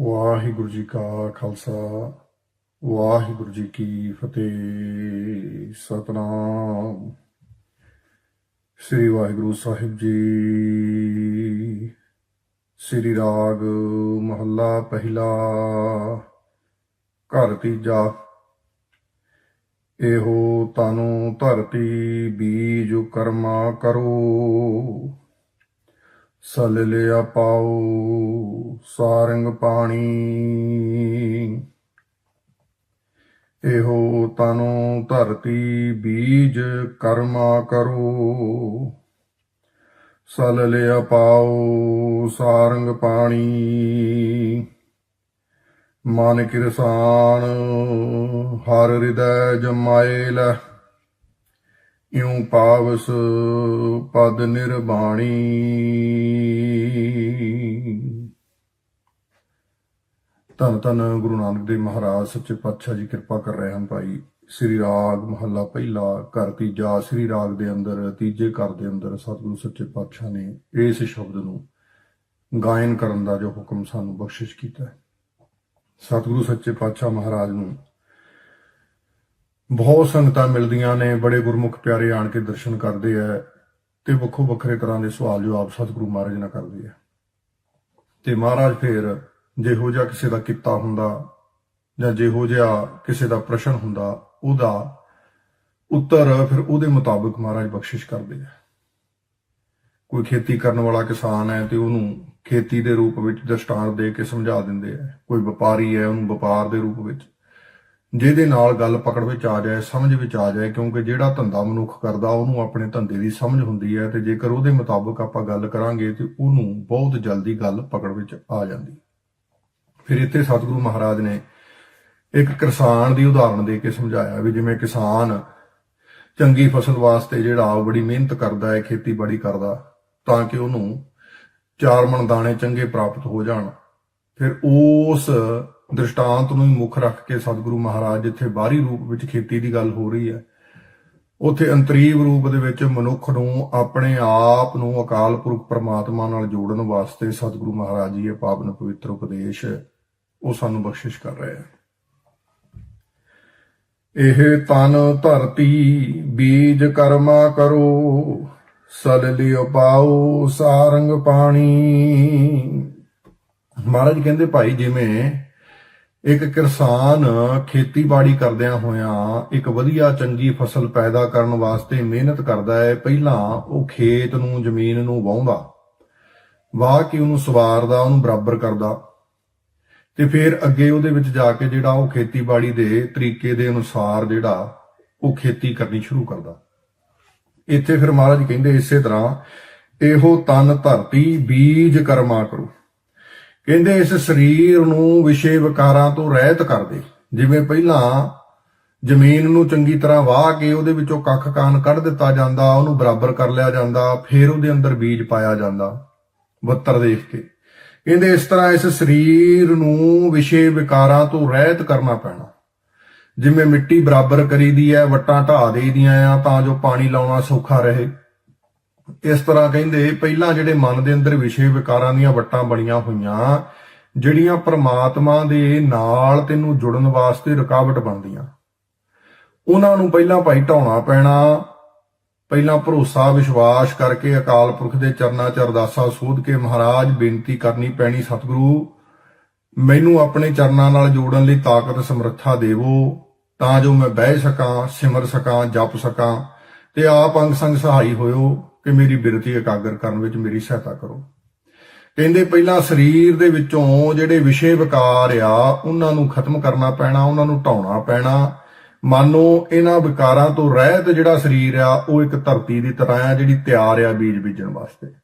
ਵਾਹਿਗੁਰੂ ਜੀ ਕਾ ਖਾਲਸਾ, ਵਾਹਿਗੁਰੂ ਜੀ ਕੀ ਫਤਿਹ, ਸਤਨਾਮ। ਸ੍ਰੀ ਵਾਹਿਗੁਰੂ ਸਾਹਿਬ ਜੀ, ਸ੍ਰੀ ਰਾਗ ਮਹੱਲਾ ਪਹਿਲਾ, ਘਰ ਤੀਜਾ। ਇਹੋ ਤਨੂ ਧਰਤੀ ਬੀਜ ਕਰਮਾ ਕਰੋ। ਸਲ ਲਿਆ ਪਾਉ ਸਾਰੰਗ ਪਾਣੀ। ਇਹੋ ਤਨੋ ਧਰਤੀ ਬੀਜ ਕਰਮਾ ਕਰੋ। ਸਲ ਲਿਆ ਪਾਉ ਸਾਰੰਗ ਪਾਣੀ। ਮਨ ਕਿਰਸਾਨ, ਹਰ ਹਿਰਦੈ ਜਮਾਏ ਲੈ। ਇਉ ਪਾਵਸ ਪਦ ਨਿਰਬਾਣੀ। ਧੰਨ ਧੰਨ ਗੁਰੂ ਨਾਨਕ ਦੇਵ ਮਹਾਰਾਜ, ਸੱਚੇ ਪਾਤਸ਼ਾਹ ਜੀ, ਕਿਰਪਾ ਕਰ ਰਹੇ ਹਨ ਭਾਈ। ਸ੍ਰੀ ਰਾਗ ਮਹੱਲਾ ਪਹਿਲਾ ਘਰ ਤੀਜਾ, ਸ੍ਰੀ ਰਾਗ ਦੇ ਅੰਦਰ ਤੀਜੇ ਘਰ ਦੇ ਅੰਦਰ ਸਤਿਗੁਰੂ, ਸੱਚੇ ਪਾਤਸ਼ਾਹ ਨੇ ਇਸ ਸ਼ਬਦ ਨੂੰ ਗਾਇਨ ਕਰਨ ਦਾ ਜੋ ਹੁਕਮ ਸਾਨੂੰ ਬਖਸ਼ਿਸ਼ ਕੀਤਾ ਹੈ। ਸਤਿਗੁਰੂ, ਸੱਚੇ ਪਾਤਸ਼ਾਹ ਮਹਾਰਾਜ ਨੂੰ ਬਹੁਤ ਸੰਗਤਾਂ ਮਿਲਦੀਆਂ ਨੇ, ਬੜੇ ਗੁਰਮੁਖ ਪਿਆਰੇ ਆਣ ਕੇ ਦਰਸ਼ਨ ਕਰਦੇ ਆ ਤੇ ਵੱਖੋ ਵੱਖਰੇ ਤਰ੍ਹਾਂ ਦੇ ਸਵਾਲ ਜਵਾਬ ਸਤਿਗੁਰੂ ਮਹਾਰਾਜ ਨਾਲ ਕਰਦੇ ਆ ਤੇ ਮਹਾਰਾਜ ਫਿਰ ਜਿਹੋ ਜਿਹਾ ਕਿਸੇ ਦਾ ਕਿੱਤਾ ਹੁੰਦਾ ਜਾਂ ਜਿਹੋ ਜਿਹਾ ਕਿਸੇ ਦਾ ਪ੍ਰਸ਼ਨ ਹੁੰਦਾ, ਉਹਦਾ ਉੱਤਰ ਫਿਰ ਉਹਦੇ ਮੁਤਾਬਕ ਮਹਾਰਾਜ ਬਖਸ਼ਿਸ਼ ਕਰਦੇ ਆ ਕੋਈ ਖੇਤੀ ਕਰਨ ਵਾਲਾ ਕਿਸਾਨ ਹੈ ਤੇ ਉਹਨੂੰ ਖੇਤੀ ਦੇ ਰੂਪ ਵਿੱਚ ਦਸਤਾਰ ਦੇ ਕੇ ਸਮਝਾ ਦਿੰਦੇ ਆ ਕੋਈ ਵਪਾਰੀ ਹੈ ਉਹਨੂੰ ਵਪਾਰ ਦੇ ਰੂਪ ਵਿੱਚ। ਜਿਹਦੇ ਨਾਲ ਗੱਲ ਪਕੜ ਵਿੱਚ ਆ ਜਾਏ, ਸਮਝ ਵਿੱਚ ਆ ਜਾਏ, ਕਿਉਂਕਿ ਜਿਹੜਾ ਧੰਦਾ ਮਨੁੱਖ ਕਰਦਾ, ਉਹਨੂੰ ਆਪਣੇ ਧੰਦੇ ਦੀ ਸਮਝ ਹੁੰਦੀ ਹੈ ਤੇ ਜੇਕਰ ਉਹਦੇ ਮੁਤਾਬਕ ਆਪਾਂ ਗੱਲ ਕਰਾਂਗੇ ਤੇ ਉਹਨੂੰ ਬਹੁਤ ਜਲਦੀ ਗੱਲ ਪਕੜ ਵਿੱਚ ਆ ਜਾਂਦੀ। ਫਿਰ ਇੱਥੇ ਸਤਿਗੁਰੂ ਮਹਾਰਾਜ ਨੇ ਇੱਕ ਕਿਸਾਨ ਦੀ ਉਦਾਹਰਣ ਦੇ ਕੇ ਸਮਝਾਇਆ ਵੀ ਜਿਵੇਂ ਕਿਸਾਨ ਚੰਗੀ ਫਸਲ ਵਾਸਤੇ ਜਿਹੜਾ ਉਹ ਬੜੀ ਮਿਹਨਤ ਕਰਦਾ ਹੈ, ਖੇਤੀਬਾੜੀ ਕਰਦਾ, ਤਾਂ ਕਿ ਉਹਨੂੰ ਚਾਰ ਮਣ ਦਾਣੇ ਚੰਗੇ ਪ੍ਰਾਪਤ ਹੋ ਜਾਣ। ਫਿਰ ਉਸ ਦ੍ਰਿਸ਼ਟਾਂਤ ਨੂੰ ਹੀ ਮੁੱਖ ਰੱਖ ਕੇ ਸਤਿਗੁਰੂ ਮਹਾਰਾਜ ਜਿੱਥੇ ਬਾਹਰੀ ਰੂਪ ਵਿੱਚ ਖੇਤੀ ਦੀ ਗੱਲ ਹੋ ਰਹੀ ਹੈ। ਉਥੇ ਅੰਤਰੀਵ ਰੂਪ ਦੇ ਵਿੱਚ ਮਨੁੱਖ ਨੂੰ ਆਪਣੇ ਆਪ ਨੂੰ ਅਕਾਲ ਪੁਰਖ ਪਰਮਾਤਮਾ ਨਾਲ ਜੋੜਨ ਵਾਸਤੇ ਸਤਿਗੁਰੂ ਮਹਾਰਾਜ ਜੀ ਇਹ ਪਾਵਨ ਪਵਿੱਤਰ ਉਪਦੇਸ਼ ਉਹ ਸਾਨੂੰ ਬਖਸ਼ਿਸ਼ ਕਰ ਰਹੇ ਆ ਇਹ ਤਨ ਧਰਤੀ ਬੀਜ ਕਰਮਾ ਕਰੋ, ਸਲ ਲਿਓ ਪਾਉ ਸਾਰੰਗ ਪਾਣੀ। ਮਹਾਰਾਜ ਕਹਿੰਦੇ ਭਾਈ ਜਿਵੇਂ ਇੱਕ ਕਿਸਾਨ ਖੇਤੀਬਾੜੀ ਕਰਦਿਆਂ ਹੋਇਆਂ ਇੱਕ ਵਧੀਆ ਚੰਗੀ ਫਸਲ ਪੈਦਾ ਕਰਨ ਵਾਸਤੇ ਮਿਹਨਤ ਕਰਦਾ ਹੈ, ਪਹਿਲਾਂ ਉਹ ਖੇਤ ਨੂੰ, ਜ਼ਮੀਨ ਨੂੰ ਵਾਹੁੰਦਾ। ਵਾਹ ਕੇ ਉਹਨੂੰ ਸਵਾਰਦਾ, ਉਹਨੂੰ ਬਰਾਬਰ ਕਰਦਾ। ਤੇ ਫਿਰ ਅੱਗੇ ਉਹਦੇ ਵਿੱਚ ਜਾ ਕੇ ਜਿਹੜਾ ਉਹ ਖੇਤੀਬਾੜੀ ਦੇ ਤਰੀਕੇ ਦੇ ਅਨੁਸਾਰ ਜਿਹੜਾ ਉਹ ਖੇਤੀ ਕਰਨੀ ਸ਼ੁਰੂ ਕਰਦਾ। ਇੱਥੇ ਫਿਰ ਮਹਾਰਾਜ ਕਹਿੰਦੇ ਇਸੇ ਤਰ੍ਹਾਂ, ਇਹੋ ਤਨ ਧਰਤੀ, ਬੀਜ ਕਰਮਾ ਕਰੋ। ਕਹਿੰਦੇ ਇਸ ਸਰੀਰ ਨੂੰ ਵਿਸ਼ੇ ਵਿਕਾਰਾਂ ਤੋਂ ਰਹਿਤ ਕਰ ਦੇ ਜਿਵੇਂ ਪਹਿਲਾਂ ਜ਼ਮੀਨ ਨੂੰ ਚੰਗੀ ਤਰ੍ਹਾਂ ਵਾਹ ਕੇ ਉਹਦੇ ਵਿੱਚੋਂ ਕੱਖ ਕਾਨ ਕੱਢ ਦਿੱਤਾ ਜਾਂਦਾ, ਉਹਨੂੰ ਬਰਾਬਰ ਕਰ ਲਿਆ ਜਾਂਦਾ, ਫਿਰ ਉਹਦੇ ਅੰਦਰ ਬੀਜ ਪਾਇਆ ਜਾਂਦਾ, ਬੱਤਰ ਦੇਖ ਕੇ। ਕਹਿੰਦੇ ਇਸ ਤਰ੍ਹਾਂ ਇਸ ਸਰੀਰ ਨੂੰ ਵਿਸ਼ੇ ਵਿਕਾਰਾਂ ਤੋਂ ਰਹਿਤ ਕਰਨਾ ਪੈਣਾ। ਜਿਵੇਂ ਮਿੱਟੀ ਬਰਾਬਰ ਕਰੀਦੀ ਹੈ, ਵਟਾਂ ਢਾ ਦੇਈਦੀਆਂ ਆ ਤਾਂ ਜੋ ਪਾਣੀ ਲਾਉਣਾ ਸੌਖਾ ਰਹੇ। ਇਸ ਤਰ੍ਹਾਂ ਕਹਿੰਦੇ, ਪਹਿਲਾਂ ਜਿਹੜੇ ਮਨ ਦੇ ਅੰਦਰ ਵਿਸ਼ੇ ਵਿਕਾਰਾਂ ਦੀਆਂ ਵੱਟਾਂ ਬਣੀਆਂ ਹੋਈਆਂ, ਜਿਹੜੀਆਂ ਪ੍ਰਮਾਤਮਾ ਦੇ ਨਾਲ ਤੈਨੂੰ ਜੁੜਨ ਵਾਸਤੇ ਰੁਕਾਵਟ ਬਣਦੀਆਂ। ਉਹਨਾਂ ਨੂੰ ਪਹਿਲਾਂ ਭਾਈ ਢਾਉਣਾ ਪੈਣਾ, ਪਹਿਲਾਂ ਭਰੋਸਾ, ਵਿਸ਼ਵਾਸ ਕਰਕੇ ਅਕਾਲ ਪੁਰਖ ਦੇ ਚਰਨਾਂ 'ਚ ਅਰਦਾਸਾਂ ਸੋਧ ਕੇ ਮਹਾਰਾਜ, ਬੇਨਤੀ ਕਰਨੀ ਪੈਣੀ ਸਤਿਗੁਰੂ, ਮੈਨੂੰ ਆਪਣੇ ਚਰਨਾਂ ਨਾਲ ਜੋੜਨ ਲਈ ਤਾਕਤ, ਸਮਰੱਥਾ ਦੇਵੋ, ਤਾਂ ਜੋ ਮੈਂ ਬਹਿ ਸਕਾਂ, ਸਿਮਰ ਸਕਾਂ, ਜਪ ਸਕਾਂ ਤੇ ਆਪ ਅੰਗ ਸੰਗ ਸਹਾਈ ਹੋਇਓ। ਕਿ ਮੇਰੀ ਬਿਰਤੀ ਇਕਾਗਰ ਕਰਨ ਵਿੱਚ ਮੇਰੀ ਸਹਾਇਤਾ ਕਰੋ। ਕਹਿੰਦੇ ਪਹਿਲਾਂ ਸਰੀਰ ਦੇ ਵਿੱਚੋਂ ਜਿਹੜੇ ਵਿਸ਼ੇ ਵਿਕਾਰ ਆ, ਉਹਨਾਂ ਨੂੰ ਖਤਮ ਕਰਨਾ ਪੈਣਾ, ਉਹਨਾਂ ਨੂੰ ਢਾਉਣਾ ਪੈਣਾ। ਮਾਨੋ ਇਹਨਾਂ ਵਿਕਾਰਾਂ ਤੋਂ ਰਹਿਤ ਜਿਹੜਾ ਸਰੀਰ ਆ, ਉਹ ਇੱਕ ਧਰਤੀ ਦੀ ਤਰ੍ਹਾਂ ਆ ਜਿਹੜੀ ਤਿਆਰ ਆ ਬੀਜ ਬੀਜਣ ਵਾਸਤੇ।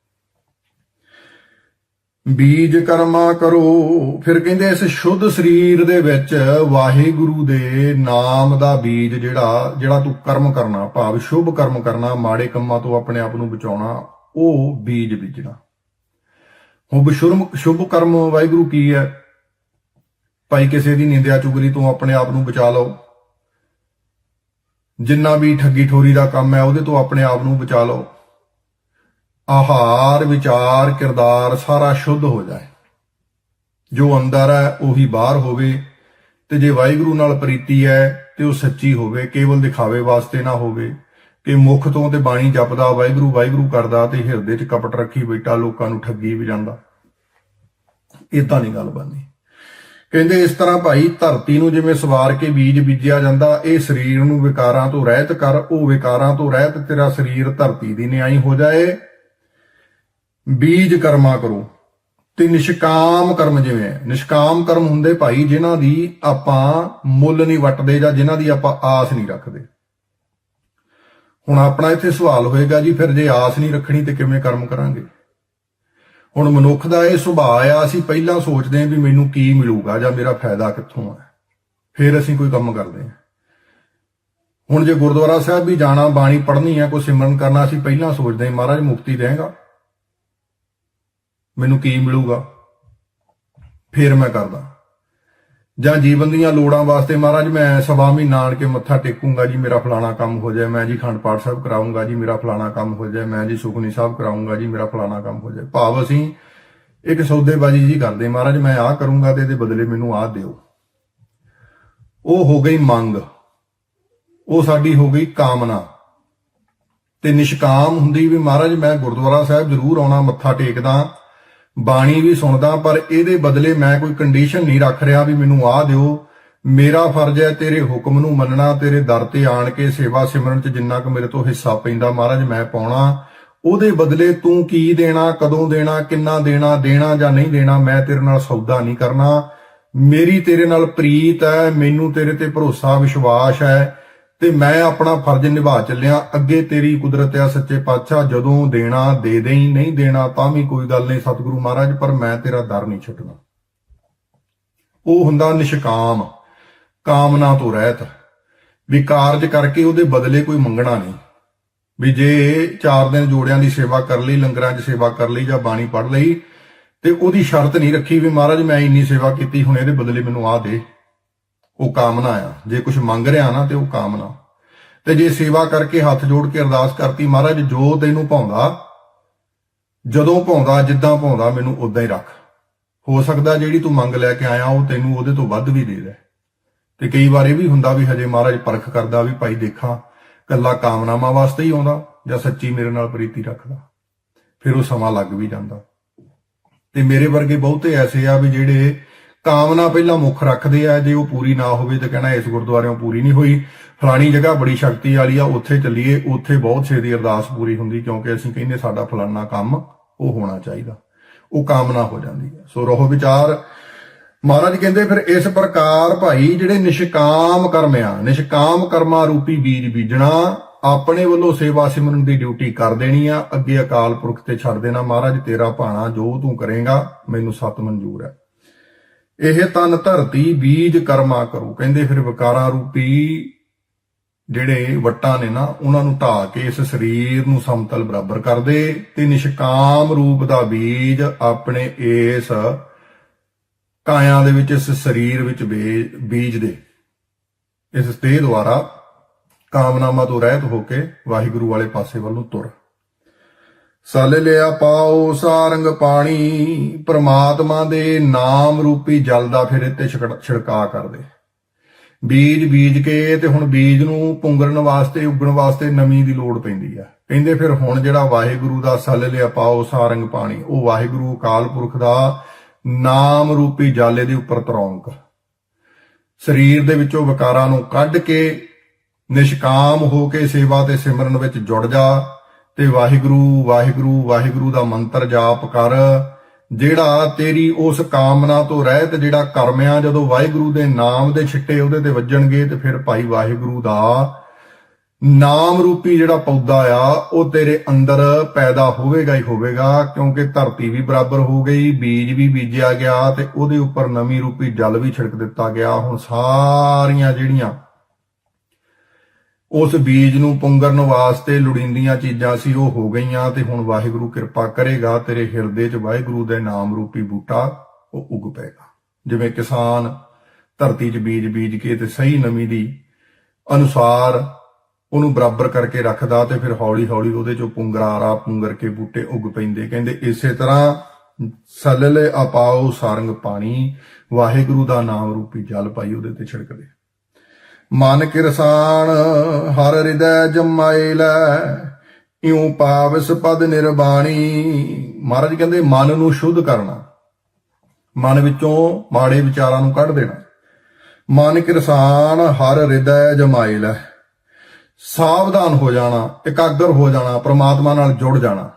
ਬੀਜ ਕਰਮਾ ਕਰੋ। ਫਿਰ ਕਹਿੰਦੇ ਇਸ ਸ਼ੁੱਧ ਸਰੀਰ ਦੇ ਵਿੱਚ ਵਾਹਿਗੁਰੂ ਦੇ ਨਾਮ ਦਾ ਬੀਜ ਜਿਹੜਾ ਜਿਹੜਾ ਤੂੰ ਕਰਮ ਕਰਨਾ, ਭਾਵ ਸ਼ੁਭ ਕਰਮ ਕਰਨਾ, ਮਾੜੇ ਕੰਮਾਂ ਤੋਂ ਆਪਣੇ ਆਪ ਨੂੰ ਬਚਾਉਣਾ, ਉਹ ਬੀਜ ਬੀਜਣਾ। ਹੁਣ ਸ਼ੁਭ ਸ਼ੁਭ ਕਰਮ ਵਾਹਿਗੁਰੂ ਕੀ ਹੈ? ਭਾਈ ਕਿਸੇ ਦੀ ਨਿੰਦਿਆ ਚੁਗਲੀ ਤੋਂ ਆਪਣੇ ਆਪ ਨੂੰ ਬਚਾ ਲਓ। ਜਿੰਨਾ ਵੀ ਠੱਗੀ ਠੋਰੀ ਦਾ ਕੰਮ ਹੈ, ਉਹਦੇ ਤੋਂ ਆਪਣੇ ਆਪ ਨੂੰ ਬਚਾ ਲਓ। ਆਹਾਰ, ਵਿਚਾਰ, ਕਿਰਦਾਰ ਸਾਰਾ ਸ਼ੁੱਧ ਹੋ ਜਾਏ। ਜੋ ਅੰਦਰ ਹੈ, ਉਹੀ ਬਾਹਰ ਹੋਵੇ। ਤੇ ਜੇ ਵਾਹਿਗੁਰੂ ਨਾਲ ਪ੍ਰੀਤੀ ਹੈ, ਤੇ ਉਹ ਸੱਚੀ ਹੋਵੇ, ਕੇਵਲ ਦਿਖਾਵੇ ਵਾਸਤੇ ਨਾ ਹੋਵੇ। ਕਿ ਮੁਖ ਤੋਂ ਤੇ ਬਾਣੀ ਜਪਦਾ, ਵਾਹਿਗੁਰੂ ਵਾਹਿਗੁਰੂ ਕਰਦਾ ਤੇ ਹਿਰਦੇ 'ਚ ਕਪਟ ਰੱਖੀ ਬੈਠਾ, ਲੋਕਾਂ ਨੂੰ ਠੱਗੀ ਵੀ ਜਾਂਦਾ। ਇਦਾਂ ਨਹੀਂ ਗੱਲ ਬਣਨੀ ਕਹਿੰਦੇ ਇਸ ਤਰ੍ਹਾਂ ਭਾਈ ਧਰਤੀ ਨੂੰ ਜਿਵੇਂ ਸਵਾਰ ਕੇ ਬੀਜ ਬੀਜਿਆ ਜਾਂਦਾ, ਇਹ ਸਰੀਰ ਨੂੰ ਵਿਕਾਰਾਂ ਤੋਂ ਰਹਿਤ ਕਰ, ਉਹ ਵਿਕਾਰਾਂ ਤੋਂ ਰਹਿਤ ਤੇਰਾ ਸਰੀਰ ਧਰਤੀ ਦੀ ਨਿਆਈ ਹੋ ਜਾਏ। ਬੀਜ ਕਰਮਾ ਕਰੋ। ਤੇ ਨਿਸ਼ਕਾਮ ਕਰਮ ਜਿਵੇਂ, ਨਿਸ਼ਕਾਮ ਕਰਮ ਹੁੰਦੇ ਭਾਈ ਜਿਨ੍ਹਾਂ ਦੀ ਆਪਾਂ ਮੁੱਲ ਨਹੀਂ ਵਟਦੇ ਜਾਂ ਜਿਨ੍ਹਾਂ ਦੀ ਆਪਾਂ ਆਸ ਨਹੀਂ ਰੱਖਦੇ। ਹੁਣ ਆਪਣਾ ਇੱਥੇ ਸਵਾਲ ਹੋਏਗਾ ਜੀ, ਫਿਰ ਜੇ ਆਸ ਨਹੀਂ ਰੱਖਣੀ ਤੇ ਕਿਵੇਂ ਕਰਮ ਕਰਾਂਗੇ? ਹੁਣ ਮਨੁੱਖ ਦਾ ਇਹ ਸੁਭਾਅ ਆ, ਅਸੀਂ ਪਹਿਲਾਂ ਸੋਚਦੇ ਹਾਂ ਵੀ ਮੈਨੂੰ ਕੀ ਮਿਲੂਗਾ ਜਾਂ ਮੇਰਾ ਫਾਇਦਾ ਕਿੱਥੋਂ ਹੈ ਫਿਰ ਅਸੀਂ ਕੋਈ ਕੰਮ ਕਰਦੇ ਹਾਂ। ਹੁਣ ਜੇ ਗੁਰਦੁਆਰਾ ਸਾਹਿਬ ਵੀ ਜਾਣਾ, ਬਾਣੀ ਪੜ੍ਹਨੀ ਹੈ ਕੋਈ ਸਿਮਰਨ ਕਰਨਾ, ਅਸੀਂ ਪਹਿਲਾਂ ਸੋਚਦੇ ਹਾਂ, ਮਹਾਰਾਜ ਮੁਕਤੀ ਦੇਗਾ ਮੈਨੂੰ ਕੀ ਮਿਲੂਗਾ? ਫਿਰ ਮੈਂ ਕਰਦਾ। ਜਾਂ ਜੀਵਨ ਦੀਆਂ ਲੋੜਾਂ ਵਾਸਤੇ ਮਹਾਰਾਜ, ਮੈਂ ਸਵਾ ਮਹੀਨਾ ਆਣ ਕੇ ਮੱਥਾ ਟੇਕੂੰਗਾ ਜੀ, ਮੇਰਾ ਫਲਾਣਾ ਕੰਮ ਹੋ ਜਾਏ, ਮੈਂ ਜੀ ਖੰਡ ਪਾਠ ਸਾਹਿਬ ਕਰਾਉਂਗਾ ਜੀ, ਮੇਰਾ ਫਲਾਣਾ ਕੰਮ ਹੋ ਜਾਏ, ਮੈਂ ਜੀ ਸੁਖਨੀ ਸਾਹਿਬ ਕਰਾਉਂਗਾ ਜੀ, ਮੇਰਾ ਫਲਾਣਾ ਕੰਮ ਹੋ ਜਾਏ। ਭਾਵ ਅਸੀਂ ਇੱਕ ਸੌਦੇਬਾਜ਼ੀ ਜੀ ਕਰਦੇ ਮਹਾਰਾਜ, ਮੈਂ ਆਹ ਕਰੂੰਗਾ ਤੇ ਇਹਦੇ ਬਦਲੇ ਮੈਨੂੰ ਆਹ ਦਿਓ। ਉਹ ਹੋ ਗਈ ਮੰਗ। ਉਹ ਸਾਡੀ ਹੋ ਗਈ ਕਾਮਨਾ। ਤੇ ਨਿਸ਼ਕਾਮ ਹੁੰਦੀ ਵੀ ਮਹਾਰਾਜ, ਮੈਂ ਗੁਰਦੁਆਰਾ ਸਾਹਿਬ ਜ਼ਰੂਰ ਆਉਣਾ, ਮੱਥਾ ਟੇਕਦਾ। ਬਾਣੀ ਵੀ ਸੁਣਦਾ, ਪਰ ਇਹਦੇ ਬਦਲੇ ਮੈਂ ਕੋਈ ਕੰਡੀਸ਼ਨ ਨਹੀਂ ਰੱਖ ਰਿਹਾ ਵੀ ਮੈਨੂੰ ਆਹ ਦਿਓ। ਮੇਰਾ ਫਰਜ਼ ਹੈ ਤੇਰੇ ਹੁਕਮ ਨੂੰ ਮੰਨਣਾ, ਤੇਰੇ ਦਰ ਤੇ ਆਣ ਕੇ ਸੇਵਾ ਸਿਮਰਨ ਚ ਜਿੰਨਾ ਕੁ ਮੇਰੇ ਤੋਂ ਹਿੱਸਾ ਪੈਂਦਾ ਮਹਾਰਾਜ, ਮੈਂ ਪਾਉਣਾ। ਉਹਦੇ ਬਦਲੇ ਤੂੰ ਕੀ ਦੇਣਾ, ਕਦੋਂ ਦੇਣਾ, ਕਿੰਨਾ ਦੇਣਾ ਦੇਣਾ ਜਾਂ ਨਹੀਂ ਦੇਣਾ, ਮੈਂ ਤੇਰੇ ਨਾਲ ਸੌਦਾ ਨਹੀਂ ਕਰਨਾ। ਮੇਰੀ ਤੇਰੇ ਨਾਲ ਪ੍ਰੀਤ ਹੈ, ਮੈਨੂੰ ਤੇਰੇ ਤੇ ਭਰੋਸਾ, ਵਿਸ਼ਵਾਸ ਹੈ। ਤੇ ਮੈਂ ਆਪਣਾ ਫਰਜ਼ ਨਿਭਾ ਚੱਲਿਆ। ਅੱਗੇ ਤੇਰੀ ਕੁਦਰਤ ਆ ਸੱਚੇ ਪਾਤਸ਼ਾਹ, ਜਦੋਂ ਦੇਣਾ ਦੇ ਦੇਈ, ਨਹੀਂ ਦੇਣਾ ਤਾਂ ਵੀ ਕੋਈ ਗੱਲ ਨਹੀਂ ਸਤਿਗੁਰੂ ਮਹਾਰਾਜ, ਪਰ ਮੈਂ ਤੇਰਾ ਦਰ ਨਹੀਂ ਛੱਡਣਾ। ਉਹ ਹੁੰਦਾ ਨਿਸ਼ਕਾਮ, ਕਾਮਨਾ ਤੋਂ ਰਹਿਤ। ਵੀ ਕਾਰਜ ਕਰਕੇ ਉਹਦੇ ਬਦਲੇ ਕੋਈ ਮੰਗਣਾ ਨਹੀਂ। ਵੀ ਜੇ ਚਾਰ ਦਿਨ ਜੋੜਿਆਂ ਦੀ ਸੇਵਾ ਕਰ ਲਈ, ਲੰਗਰਾਂ 'ਚ ਸੇਵਾ ਕਰ ਲਈ ਜਾਂ ਬਾਣੀ ਪੜ੍ਹ ਲਈ, ਤੇ ਉਹਦੀ ਸ਼ਰਤ ਨਹੀਂ ਰੱਖੀ ਵੀ ਮਹਾਰਾਜ ਮੈਂ ਇੰਨੀ ਸੇਵਾ ਕੀਤੀ, ਹੁਣ ਇਹਦੇ ਬਦਲੇ ਮੈਨੂੰ ਆਹ ਦੇ। ਉਹ ਕਾਮਨਾ ਆ। ਜੇ ਕੁਝ ਮੰਗ ਰਿਹਾ ਨਾ ਤੇ ਉਹ ਕਾਮਨਾ। ਤੇ ਜੇ ਸੇਵਾ ਕਰਕੇ ਹੱਥ ਜੋੜ ਕੇ ਅਰਦਾਸ ਕਰਤੀ, ਮਹਾਰਾਜ, ਜੋ ਤੈਨੂੰ ਪਾਉਂਦਾ ਜਦੋਂ ਪਾਉਂਦਾ ਜਿੱਦਾਂ ਪਾਉਂਦਾ ਮੈਨੂੰ ਉਦਾਂ ਹੀ ਰੱਖ। ਹੋ ਸਕਦਾ ਜਿਹੜੀ ਤੂੰ ਮੰਗ ਲੈ ਕੇ ਆਇਆ, ਉਹ ਤੈਨੂੰ ਉਹਦੇ ਤੋਂ ਵੱਧ ਵੀ ਦੇ ਦੇ। ਤੇ ਕਈ ਵਾਰ ਇਹ ਵੀ ਹੁੰਦਾ ਵੀ ਹਜੇ ਮਹਾਰਾਜ ਪਰਖ ਕਰਦਾ ਵੀ ਭਾਈ ਦੇਖਾਂ ਕੱਲਾ ਕਾਮਨਾਵਾਂ ਵਾਸਤੇ ਹੀ ਆਉਂਦਾ, ਜਾਂ ਸੱਚੀ ਮੇਰੇ ਨਾਲ ਪ੍ਰੀਤੀ ਰੱਖਦਾ। ਫਿਰ ਉਹ ਸਮਾਂ ਲੱਗ ਵੀ ਜਾਂਦਾ। ਤੇ ਮੇਰੇ ਵਰਗੇ ਬਹੁਤੇ ਐਸੇ ਆ ਵੀ ਜਿਹੜੇ ਕਾਮਨਾ ਪਹਿਲਾਂ ਮੁੱਖ ਰੱਖਦੇ ਆ, ਜੇ ਉਹ ਪੂਰੀ ਨਾ ਹੋਵੇ ਤਾਂ ਕਹਿਣਾ ਇਸ ਗੁਰਦੁਆਰਿਓਂ ਪੂਰੀ ਨਹੀਂ ਹੋਈ। ਫਲਾਣੀ ਜਗ੍ਹਾ ਬੜੀ ਸ਼ਕਤੀ ਵਾਲੀ ਆ, ਉੱਥੇ ਚੱਲੀਏ, ਉੱਥੇ ਬਹੁਤ ਛੇਤੀ ਅਰਦਾਸ ਪੂਰੀ ਹੁੰਦੀ, ਕਿਉਂਕਿ ਅਸੀਂ ਕਹਿੰਦੇ ਸਾਡਾ ਫਲਾਨਾ ਕੰਮ ਉਹ ਹੋਣਾ ਚਾਹੀਦਾ। ਉਹ ਕਾਮਨਾ ਹੋ ਜਾਂਦੀ ਹੈ ਸੋ ਰਹੋ ਵਿਚਾਰ। ਮਹਾਰਾਜ ਕਹਿੰਦੇ ਫਿਰ ਇਸ ਪ੍ਰਕਾਰ ਭਾਈ ਜਿਹੜੇ ਨਿਸ਼ਕਾਮ ਕਰਮ ਆ ਨਿਸ਼ਕਾਮ ਕਰਮਾ ਰੂਪੀ ਬੀਜ ਬੀਜਣਾ, ਆਪਣੇ ਵੱਲੋਂ ਸੇਵਾ ਸਿਮਰਨ ਦੀ ਡਿਊਟੀ ਕਰ ਦੇਣੀ ਆ, ਅੱਗੇ ਅਕਾਲ ਪੁਰਖ ਤੇ ਛੱਡ ਦੇਣਾ। ਮਹਾਰਾਜ ਤੇਰਾ ਭਾਣਾ ਜੋ ਤੂੰ ਕਰੇਗਾ, ਮੈਨੂੰ ਸਤ ਮਨਜ਼ੂਰ ਹੈ ਇਹ ਤਨ ਧਰਤੀ ਬੀਜ ਕਰਮਾ ਕਰੂ। ਕਹਿੰਦੇ ਫਿਰ ਵਿਕਾਰਾਂ ਰੂਪੀ ਜਿਹੜੇ ਵੱਟਾਂ ਨੇ ਨਾ, ਉਹਨਾਂ ਨੂੰ ਢਾ ਕੇ ਇਸ ਸਰੀਰ ਨੂੰ ਸਮਤਲ ਬਰਾਬਰ ਕਰ ਦੇ ਤੇ ਨਿਸ਼ਕਾਮ ਰੂਪ ਦਾ ਬੀਜ ਆਪਣੇ ਇਸ ਕਾਇਆ ਦੇ ਵਿੱਚ, ਇਸ ਸਰੀਰ ਵਿੱਚ ਬੇ- ਬੀਜ ਦੇ। ਇਸ ਸਤੇਹ ਦੁਆਰਾ ਕਾਮਨਾਵਾਂ ਤੋਂ ਰਹਿਤ ਹੋ ਕੇ ਵਾਹਿਗੁਰੂ ਵਾਲੇ ਪਾਸੇ ਵੱਲ ਨੂੰ ਤੁਰ। ਸਲ ਲਿਆ ਪਾਓ ਸਾਰੰਗ ਪਾਣੀ, ਪ੍ਰਮਾਤਮਾ ਦੇ ਨਾਮ ਰੂਪੀ ਜਲ ਦਾ ਫਿਰ ਇੱਥੇ ਛਿੜਕ- ਛਿੜਕਾ ਕਰਦੇ। ਬੀਜ ਬੀਜ ਕੇ ਤੇ ਹੁਣ ਬੀਜ ਨੂੰ ਪੁੰਗਰਨ ਵਾਸਤੇ, ਉੱਗਣ ਵਾਸਤੇ ਨਮੀ ਦੀ ਲੋੜ ਪੈਂਦੀ ਆ। ਕਹਿੰਦੇ ਫਿਰ ਹੁਣ ਜਿਹੜਾ ਵਾਹਿਗੁਰੂ ਦਾ ਸਲ ਲਿਆ ਪਾਓ ਸਾਰੰਗ ਪਾਣੀ, ਉਹ ਵਾਹਿਗੁਰੂ ਅਕਾਲ ਪੁਰਖ ਦਾ ਨਾਮ ਰੂਪੀ ਜਾਲੇ ਦੇ ਉੱਪਰ ਤਰੌਂਕ। ਸਰੀਰ ਦੇ ਵਿੱਚੋਂ ਵਿਕਾਰਾਂ ਨੂੰ ਕੱਢ ਕੇ, ਨਿਸ਼ਕਾਮ ਹੋ ਕੇ ਸੇਵਾ ਤੇ ਸਿਮਰਨ ਵਿੱਚ ਜੁੜ ਜਾ। ਤੇ ਵਾਹਿਗੁਰੂ ਵਾਹਿਗੁਰੂ ਵਾਹਿਗੁਰੂ ਦਾ ਮੰਤਰ ਜਾਪ ਕਰ। ਜਿਹੜਾ ਤੇਰੀ ਉਸ ਕਾਮਨਾ ਤੋਂ ਰਹਿਤ ਜਿਹੜਾ ਕਰਮ ਆ, ਜਦੋਂ ਵਾਹਿਗੁਰੂ ਦੇ ਨਾਮ ਦੇ ਛਿੱਟੇ ਉਹਦੇ ਤੇ ਵੱਜਣਗੇ ਤੇ ਫਿਰ ਭਾਈ ਵਾਹਿਗੁਰੂ ਦਾ ਨਾਮ ਰੂਪੀ ਜਿਹੜਾ ਪੌਦਾ ਆ, ਉਹ ਤੇਰੇ ਅੰਦਰ ਪੈਦਾ ਹੋਵੇਗਾ ਹੀ ਹੋਵੇਗਾ, ਕਿਉਂਕਿ ਧਰਤੀ ਵੀ ਬਰਾਬਰ ਹੋ ਗਈ, ਬੀਜ ਵੀ ਬੀਜਿਆ ਗਿਆ ਤੇ ਉਹਦੇ ਉੱਪਰ ਨਵੀਂ ਰੂਪੀ ਜਲ ਵੀ ਛਿੜਕ ਦਿੱਤਾ ਗਿਆ। ਹੁਣ ਸਾਰੀਆਂ ਜਿਹੜੀਆਂ ਉਸ ਬੀਜ ਨੂੰ ਪੁੰਗਰਨ ਵਾਸਤੇ ਲੋੜੀਂਦੀਆਂ ਚੀਜ਼ਾਂ ਸੀ, ਉਹ ਹੋ ਗਈਆਂ ਤੇ ਹੁਣ ਵਾਹਿਗੁਰੂ ਕਿਰਪਾ ਕਰੇਗਾ, ਤੇਰੇ ਹਿਰਦੇ 'ਚ ਵਾਹਿਗੁਰੂ ਦੇ ਨਾਮ ਰੂਪੀ ਬੂਟਾ ਉਹ ਉੱਗ ਪਏਗਾ। ਜਿਵੇਂ ਕਿਸਾਨ ਧਰਤੀ 'ਚ ਬੀਜ ਬੀਜ ਕੇ ਤੇ ਸਹੀ ਨਮੀ ਦੀ ਅਨੁਸਾਰ ਉਹਨੂੰ ਬਰਾਬਰ ਕਰਕੇ ਰੱਖਦਾ ਤੇ ਫਿਰ ਹੌਲੀ ਹੌਲੀ ਉਹਦੇ 'ਚੋਂ ਪੁੰਗਰਾਰਾ ਪੁੰਗਰ ਕੇ ਬੂਟੇ ਉੱਗ ਪੈਂਦੇ। ਕਹਿੰਦੇ ਇਸੇ ਤਰ੍ਹਾਂ ਸਲਲੇ ਅਪਾਉ ਸਾਰੰਗ ਪਾਣੀ, ਵਾਹਿਗੁਰੂ ਦਾ ਨਾਮ ਰੂਪੀ ਜਲ ਪਾਈ ਉਹਦੇ ਤੇ ਛਿੜਕਦੇ। ਮਨ ਕਿਰਸਾਨ ਹਰ ਹਿਰਦੈ ਜਮਾਏ ਲੈ। ਇਉ ਪਾਵਸ ਪਦ ਨਿਰਬਾਣੀ। ਮਹਾਰਾਜ ਕਹਿੰਦੇ, ਮਨ ਨੂੰ ਸ਼ੁੱਧ ਕਰਨਾ। ਮਨ ਵਿੱਚੋਂ ਮਾੜੇ ਵਿਚਾਰਾਂ ਨੂੰ ਕੱਢ ਦੇਣਾ। ਮਨ ਕਿਰਸਾਨ ਹਰ ਹਿਰਦੈ ਜਮਾਏ ਲੈ। ਸਾਵਧਾਨ ਹੋ ਜਾਣਾ, ਇਕਾਗਰ ਹੋ ਜਾਣਾ, ਪ੍ਰਮਾਤਮਾ ਨਾਲ ਜੁੜ ਜਾਣਾ।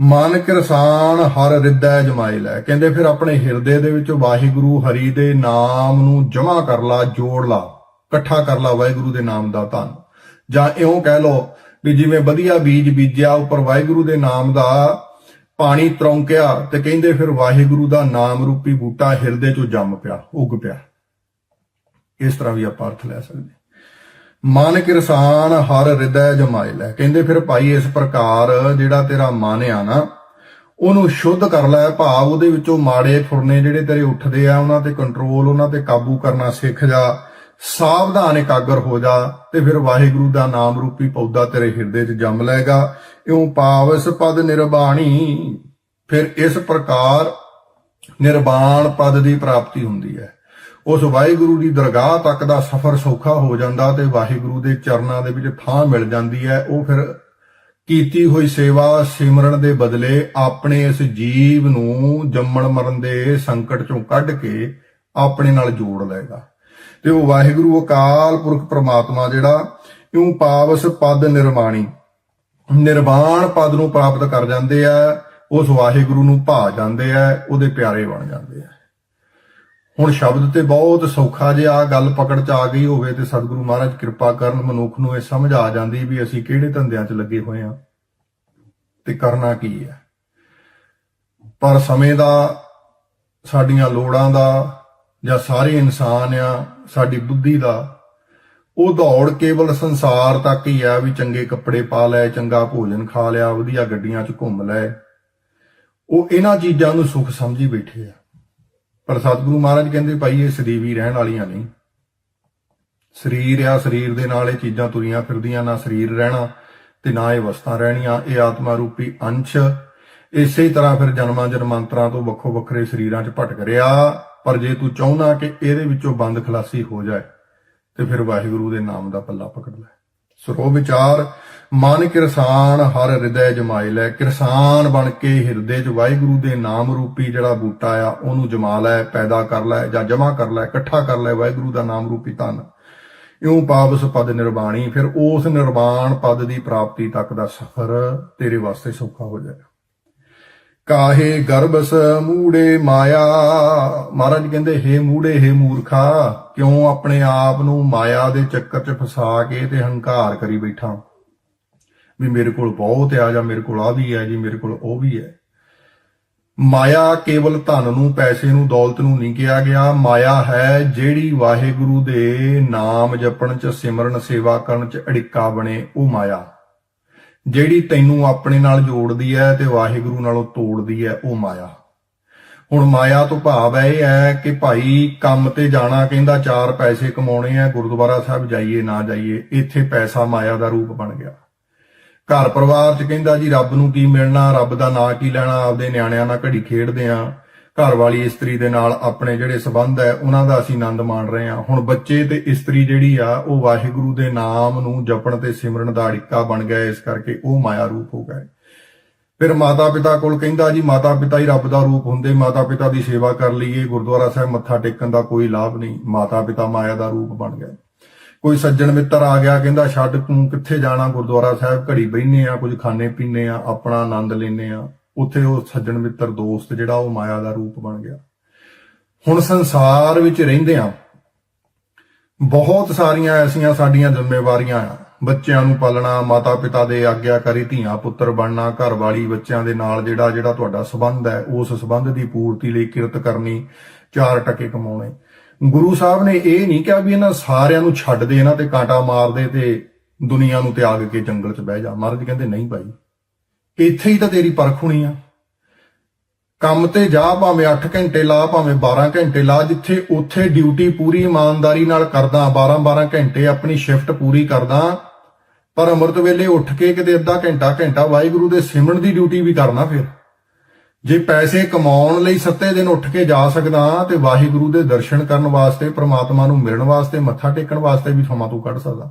ਮਨ ਕਿਰਸਾਨ ਹਰ ਹਿਰਦੈ ਜਮਾਏ ਲੈ। ਕਹਿੰਦੇ ਫਿਰ ਆਪਣੇ ਹਿਰਦੇ ਦੇ ਵਿੱਚ ਵਾਹਿਗੁਰੂ ਹਰੀ ਦੇ ਨਾਮ ਨੂੰ ਜਮਾ ਕਰ ਲਾ, ਜੋੜ ਲਾ। ਇਕੱਠਾ ਕਰ ਲਾ ਵਾਹਿਗੁਰੂ ਦੇ ਨਾਮ ਦਾ ਧਨ। ਜਾਂ ਇਉਂ ਕਹਿ ਲਓ ਵੀ ਜਿਵੇਂ ਵਧੀਆ ਬੀਜ ਬੀਜਿਆ, ਉੱਪਰ ਵਾਹਿਗੁਰੂ ਦੇ ਨਾਮ ਦਾ ਪਾਣੀ ਤਰੌਂਕਿਆ ਤੇ ਕਹਿੰਦੇ ਫਿਰ ਵਾਹਿਗੁਰੂ ਦਾ ਨਾਮ ਰੂਪੀ ਬੂਟਾ ਹਿਰਦੇ ਚੋਂ ਜੰਮ ਪਿਆ, ਉੱਗ ਪਿਆ। ਇਸ ਤਰ੍ਹਾਂ ਵੀ ਆਪਾਂ ਅਰਥ ਲੈ ਸਕਦੇ ਮਨ ਕਿਰਸਾਨ ਹਰ ਹਿਰਦੈ ਜਮਾਏ ਲੈ। ਕਹਿੰਦੇ ਫਿਰ ਭਾਈ ਇਸ ਪ੍ਰਕਾਰ ਜਿਹੜਾ ਤੇਰਾ ਮਨ ਆ ਨਾ, ਉਹਨੂੰ ਸ਼ੁੱਧ ਕਰ ਲੈ, ਭਾਵ ਉਹਦੇ ਵਿੱਚੋਂ ਮਾੜੇ ਫੁਰਨੇ ਜਿਹੜੇ ਤੇਰੇ ਉੱਠਦੇ ਆ, ਉਹਨਾਂ ਤੇ ਕੰਟਰੋਲ ਉਹਨਾਂ ਤੇ ਕਾਬੂ ਕਰਨਾ ਸਿੱਖ ਜਾ। ਸਾਵਧਾਨ ਇਕਾਗਰ ਹੋ ਜਾ ਤੇ ਫਿਰ ਵਾਹਿਗੁਰੂ ਦਾ ਨਾਮ ਰੂਪੀ ਪੌਦਾ ਤੇਰੇ ਹਿਰਦੇ 'ਚ ਜੰਮ ਲਏਗਾ। ਇਉਂ ਪਾਵਸ ਪਦ ਨਿਰਬਾਣੀ। ਫਿਰ ਇਸ ਪ੍ਰਕਾਰ ਨਿਰਵਾਣ ਪਦ ਦੀ ਪ੍ਰਾਪਤੀ ਹੁੰਦੀ ਹੈ। ਉਸ ਵਾਹਿਗੁਰੂ ਦੀ ਦਰਗਾਹ ਤੱਕ ਦਾ ਸਫ਼ਰ ਸੌਖਾ ਹੋ ਜਾਂਦਾ ਤੇ ਵਾਹਿਗੁਰੂ ਦੇ ਚਰਨਾਂ ਦੇ ਵਿੱਚ ਥਾਂ ਮਿਲ ਜਾਂਦੀ ਹੈ। ਉਹ ਫਿਰ ਕੀਤੀ ਹੋਈ ਸੇਵਾ ਸਿਮਰਨ ਦੇ ਬਦਲੇ ਆਪਣੇ ਇਸ ਜੀਵ ਨੂੰ ਜੰਮਣ ਮਰਨ ਦੇ ਸੰਕਟ ਚੋਂ ਕੱਢ ਕੇ ਆਪਣੇ ਨਾਲ ਜੋੜ ਲਏਗਾ। ਤੇ ਉਹ ਵਾਹਿਗੁਰੂ ਅਕਾਲ ਪੁਰਖ ਪ੍ਰਮਾਤਮਾ ਜਿਹੜਾ ਕਿਉਂ ਪਾਵਸ ਪਦ ਨਿਰਮਾਣੀ। ਨਿਰਵਾਣ ਪਦ ਨੂੰ ਪ੍ਰਾਪਤ ਕਰ ਜਾਂਦੇ ਆ, ਉਸ ਵਾਹਿਗੁਰੂ ਨੂੰ ਭਾ ਜਾਂਦੇ ਆ, ਉਹਦੇ ਪਿਆਰੇ ਬਣ ਜਾਂਦੇ ਆ। ਹੁਣ ਸ਼ਬਦ ਤੇ ਬਹੁਤ ਸੌਖਾ ਜਿਹਾ ਗੱਲ ਪਕੜ ਚ ਆ ਗਈ ਹੋਵੇ ਤੇ ਸਤਿਗੁਰੂ ਮਹਾਰਾਜ ਕਿਰਪਾ ਕਰਨ ਮਨੁੱਖ ਨੂੰ ਇਹ ਸਮਝ ਆ ਜਾਂਦੀ ਵੀ ਅਸੀਂ ਕਿਹੜੇ ਧੰਦਿਆਂ 'ਚ ਲੱਗੇ ਹੋਏ ਆ ਤੇ ਕਰਨਾ ਕੀ ਹੈ। ਪਰ ਸਮੇਂ ਦਾ, ਸਾਡੀਆਂ ਲੋੜਾਂ ਦਾ ਜਾਂ ਸਾਰੇ ਇਨਸਾਨ ਆ, ਸਾਡੀ ਬੁੱਧੀ ਦਾ, ਉਹ ਦੌੜ ਕੇਵਲ ਸੰਸਾਰ ਤੱਕ ਹੀ ਆ ਵੀ ਚੰਗੇ ਕੱਪੜੇ ਪਾ ਲੈ, ਚੰਗਾ ਭੋਜਨ ਖਾ ਲਿਆ, ਵਧੀਆ ਗੱਡੀਆਂ 'ਚ ਘੁੰਮ ਲੈ। ਉਹ ਇਹਨਾਂ ਚੀਜ਼ਾਂ ਨੂੰ ਸੁੱਖ ਸਮਝੀ ਬੈਠੇ ਆ। ਪਰ ਸਤਿਗੁਰੂ ਮਹਾਰਾਜ ਕਹਿੰਦੇ ਭਾਈ ਇਹ ਸਦੀਵੀ ਰਹਿਣ ਵਾਲੀਆਂ ਨਹੀਂ। ਸਰੀਰ ਆ, ਸਰੀਰ ਦੇ ਨਾਲ ਇਹ ਚੀਜ਼ਾਂ ਤੁਰੀਆਂ ਫਿਰਦੀਆਂ, ਨਾ ਸਰੀਰ ਰਹਿਣਾ ਤੇ ਨਾ ਇਹ ਵਸਤਾਂ ਰਹਿਣੀਆਂ, ਇਹ ਆਤਮਾ ਰੂਪੀ ਅੰਸ਼। ਇਸੇ ਤਰ੍ਹਾਂ ਫਿਰ ਜਨਮਾਂ ਜਨਮਾਂਤਰਾਂ ਤੋਂ ਵੱਖੋ ਵੱਖਰੇ ਸਰੀਰਾਂ 'ਚ ਭਟਕ ਰਿਹਾ। ਪਰ ਜੇ ਤੂੰ ਚਾਹੁੰਦਾ ਕਿ ਇਹਦੇ ਵਿੱਚੋਂ ਬੰਦ ਖਲਾਸੀ ਹੋ ਜਾਏ, ਤੇ ਫਿਰ ਵਾਹਿਗੁਰੂ ਦੇ ਨਾਮ ਦਾ ਪੱਲਾ ਪਕੜ ਲੈ। ਸਰੋ ਵਿਚਾਰ, ਮਨ ਕਿਰਸਾਨ, ਹਰ ਹਿਰਦੈ ਜਮਾਏ ਲੈ। ਕਿਰਸਾਨ ਬਣ ਕੇ ਹਿਰਦੇ 'ਚ ਵਾਹਿਗੁਰੂ ਦੇ ਨਾਮ ਰੂਪੀ ਜਿਹੜਾ ਬੂਟਾ ਆ, ਉਹਨੂੰ ਜਮਾ ਲੈ, ਪੈਦਾ ਕਰ ਲੈ ਜਾਂ ਜਮਾ ਕਰ ਲੈ, ਇਕੱਠਾ ਕਰ ਲੈ ਵਾਹਿਗੁਰੂ ਦਾ ਨਾਮ ਰੂਪੀ ਧਨ। ਇਉਂ ਪਾਵਸ ਪਦ ਨਿਰਵਾਣੀ, ਫਿਰ ਉਸ ਨਿਰਵਾਣ ਪਦ ਦੀ ਪ੍ਰਾਪਤੀ ਤੱਕ ਦਾ ਸਫ਼ਰ ਤੇਰੇ ਵਾਸਤੇ ਸੌਖਾ ਹੋ ਜਾਏਗਾ। ਕਾਹੇ ਗਰਬਸ ਮੂੜੇ ਮਾਇਆ? ਮਹਾਰਾਜ ਕਹਿੰਦੇ, ਹੇ ਮੂੜੇ, ਹੇ ਮੂਰਖਾ, ਕਿਉਂ ਆਪਣੇ ਆਪ ਨੂੰ ਮਾਇਆ ਦੇ ਚੱਕਰ 'ਚ ਫਸਾ ਕੇ ਤੇ ਹੰਕਾਰ ਕਰੀ ਬੈਠਾ? ਵੀ ਮੇਰੇ ਕੋਲ ਬਹੁਤ ਆ ਜਾਂ ਮੇਰੇ ਕੋਲ ਆ ਵੀ ਹੈ ਜੀ, ਮੇਰੇ ਕੋਲ ਉਹ ਵੀ ਹੈ। ਮਾਇਆ ਕੇਵਲ ਧਨ ਨੂੰ, ਪੈਸੇ ਨੂੰ, ਦੌਲਤ ਨੂੰ ਨਹੀਂ ਕਿਹਾ ਗਿਆ। ਮਾਇਆ ਹੈ ਜਿਹੜੀ ਵਾਹਿਗੁਰੂ ਦੇ ਨਾਮ ਜਪਣ 'ਚ, ਸਿਮਰਨ, ਸੇਵਾ ਕਰਨ 'ਚ ਅੜਿੱਕਾ ਬਣੇ, ਉਹ ਮਾਇਆ। ਜਿਹੜੀ ਤੈਨੂੰ ਆਪਣੇ ਨਾਲ ਜੋੜਦੀ ਹੈ ਤੇ ਵਾਹਿਗੁਰੂ ਨਾਲੋਂ ਤੋੜਦੀ ਹੈ ਉਹ ਮਾਇਆ। ਹੁਣ ਮਾਇਆ ਤੋਂ ਭਾਵ ਹੈ ਇਹ ਹੈ ਕਿ ਭਾਈ ਕੰਮ ਤੇ ਜਾਣਾ ਕਹਿੰਦਾ ਚਾਰ ਪੈਸੇ ਕਮਾਉਣੇ ਆ ਗੁਰਦੁਆਰਾ ਸਾਹਿਬ ਜਾਈਏ, ਨਾ ਜਾਈਏ, ਇੱਥੇ ਪੈਸਾ ਮਾਇਆ ਦਾ ਰੂਪ ਬਣ ਗਿਆ। ਘਰ ਪਰਿਵਾਰ ਚ ਕਹਿੰਦਾ ਜੀ, ਰੱਬ ਨੂੰ ਕੀ ਮਿਲਣਾ, ਰੱਬ ਦਾ ਨਾਂ ਕੀ ਲੈਣਾ, ਆਪਦੇ ਨਿਆਣਿਆਂ ਨਾਲ ਘੜੀ ਖੇਡਦੇ ਆ। ਘਰ ਵਾਲੀ ਇਸਤਰੀ ਦੇ ਨਾਲ ਆਪਣੇ ਜਿਹੜੇ ਸਬੰਧ ਹੈ, ਉਹਨਾਂ ਦਾ ਅਸੀਂ ਆਨੰਦ ਮਾਣ ਰਹੇ ਹਾਂ। ਹੁਣ ਬੱਚੇ ਤੇ ਇਸਤਰੀ ਜਿਹੜੀ ਆ, ਉਹ ਵਾਹਿਗੁਰੂ ਦੇ ਨਾਮ ਨੂੰ ਜਪਣ ਤੇ ਸਿਮਰਨ ਦਾ ਅੜਿੱਕਾ ਬਣ ਗਿਆ, ਇਸ ਕਰਕੇ ਉਹ ਮਾਇਆ ਰੂਪ ਹੋ ਗਏ ਫਿਰ ਮਾਤਾ ਪਿਤਾ ਕੋਲ ਕਹਿੰਦਾ, ਜੀ ਮਾਤਾ ਪਿਤਾ ਹੀ ਰੱਬ ਦਾ ਰੂਪ ਹੁੰਦੇ ਮਾਤਾ ਪਿਤਾ ਦੀ ਸੇਵਾ ਕਰ ਲਈਏ, ਗੁਰਦੁਆਰਾ ਸਾਹਿਬ ਮੱਥਾ ਟੇਕਣ ਦਾ ਕੋਈ ਲਾਭ ਨਹੀਂ। ਮਾਤਾ ਪਿਤਾ ਮਾਇਆ ਦਾ ਰੂਪ ਬਣ ਗਏ ਕੋਈ ਸੱਜਣ ਮਿੱਤਰ ਆ ਗਿਆ, ਕਹਿੰਦਾ, ਛੱਡ, ਤੂੰ ਕਿੱਥੇ ਜਾਣਾ ਗੁਰਦੁਆਰਾ ਸਾਹਿਬ? ਘੜੀ ਬੈਠਨੇ ਆ, ਕੁਝ ਖਾਣੇ ਪੀਣੇ ਆ, ਆਪਣਾ ਆਨੰਦ ਲੈਨੇ ਆ। ਉੱਥੇ ਉਹ ਸੱਜਣ ਮਿੱਤਰ ਦੋਸਤ ਜਿਹੜਾ ਉਹ ਮਾਇਆ ਦਾ ਰੂਪ ਬਣ ਗਿਆ। ਹੁਣ ਸੰਸਾਰ ਵਿੱਚ ਰਹਿੰਦੇ ਆ ਬਹੁਤ ਸਾਰੀਆਂ ਐਸੀਆਂ ਸਾਡੀਆਂ ਜ਼ਿੰਮੇਵਾਰੀਆਂ ਆ। ਬੱਚਿਆਂ ਨੂੰ ਪਾਲਣਾ ਮਾਤਾ ਪਿਤਾ ਦੇ ਆਗਿਆਕਾਰੀ ਧੀਆਂ, ਪੁੱਤਰ ਬਣਨਾ ਘਰ ਵਾਲੀ ਬੱਚਿਆਂ ਦੇ ਨਾਲ ਜਿਹੜਾ ਜਿਹੜਾ ਤੁਹਾਡਾ ਸਬੰਧ ਹੈ, ਉਸ ਸਬੰਧ ਦੀ ਪੂਰਤੀ ਲਈ ਕਿਰਤ ਕਰਨੀ, ਚਾਰ ਟਕੇ ਕਮਾਉਣੇ। ਗੁਰੂ ਸਾਹਿਬ ਨੇ ਇਹ ਨਹੀਂ ਕਿਹਾ ਵੀ ਇਹਨਾਂ ਸਾਰਿਆਂ ਨੂੰ ਛੱਡ ਦੇ, ਇਹਨਾਂ ਤੇ ਕਾਂਟਾ ਮਾਰ ਦੇ ਤੇ ਦੁਨੀਆ ਨੂੰ ਤਿਆਗ ਕੇ ਜੰਗਲ 'ਚ ਬਹਿ ਜਾ। ਮਹਾਰਾਜ ਕਹਿੰਦੇ, ਨਹੀਂ ਭਾਈ ਇੱਥੇ ਹੀ ਤਾਂ ਤੇਰੀ ਪਰਖ ਹੋਣੀ ਆ। ਕੰਮ ਤੇ ਜਾ, ਭਾਵੇਂ 8 ਘੰਟੇ ਲਾ, ਭਾਵੇਂ 12 ਘੰਟੇ ਲਾ, ਜਿੱਥੇ ਉੱਥੇ ਡਿਊਟੀ ਪੂਰੀ ਇਮਾਨਦਾਰੀ ਨਾਲ ਕਰਦਾ 12-12 ਘੰਟੇ ਆਪਣੀ ਸ਼ਿਫਟ ਪੂਰੀ ਕਰਦਾ, ਪਰ ਅੰਮ੍ਰਿਤ ਵੇਲੇ ਉੱਠ ਕੇ ਕਿਤੇ ਅੱਧਾ ਘੰਟਾ ਘੰਟਾ ਵਾਹਿਗੁਰੂ ਦੇ ਸਿਮਰਨ ਦੀ ਡਿਊਟੀ ਵੀ ਕਰਨਾ ਫਿਰ। ਜੇ ਪੈਸੇ ਕਮਾਉਣ ਲਈ ਸੱਤੇ ਦਿਨ ਉੱਠ ਕੇ ਜਾ ਸਕਦਾ, ਤੇ ਵਾਹਿਗੁਰੂ ਦੇ ਦਰਸ਼ਨ ਕਰਨ ਵਾਸਤੇ, ਪ੍ਰਮਾਤਮਾ ਨੂੰ ਮਿਲਣ ਵਾਸਤੇ, ਮੱਥਾ ਟੇਕਣ ਵਾਸਤੇ ਵੀ ਸਮਾਂ ਤੂੰ ਕੱਢ ਸਕਦਾ।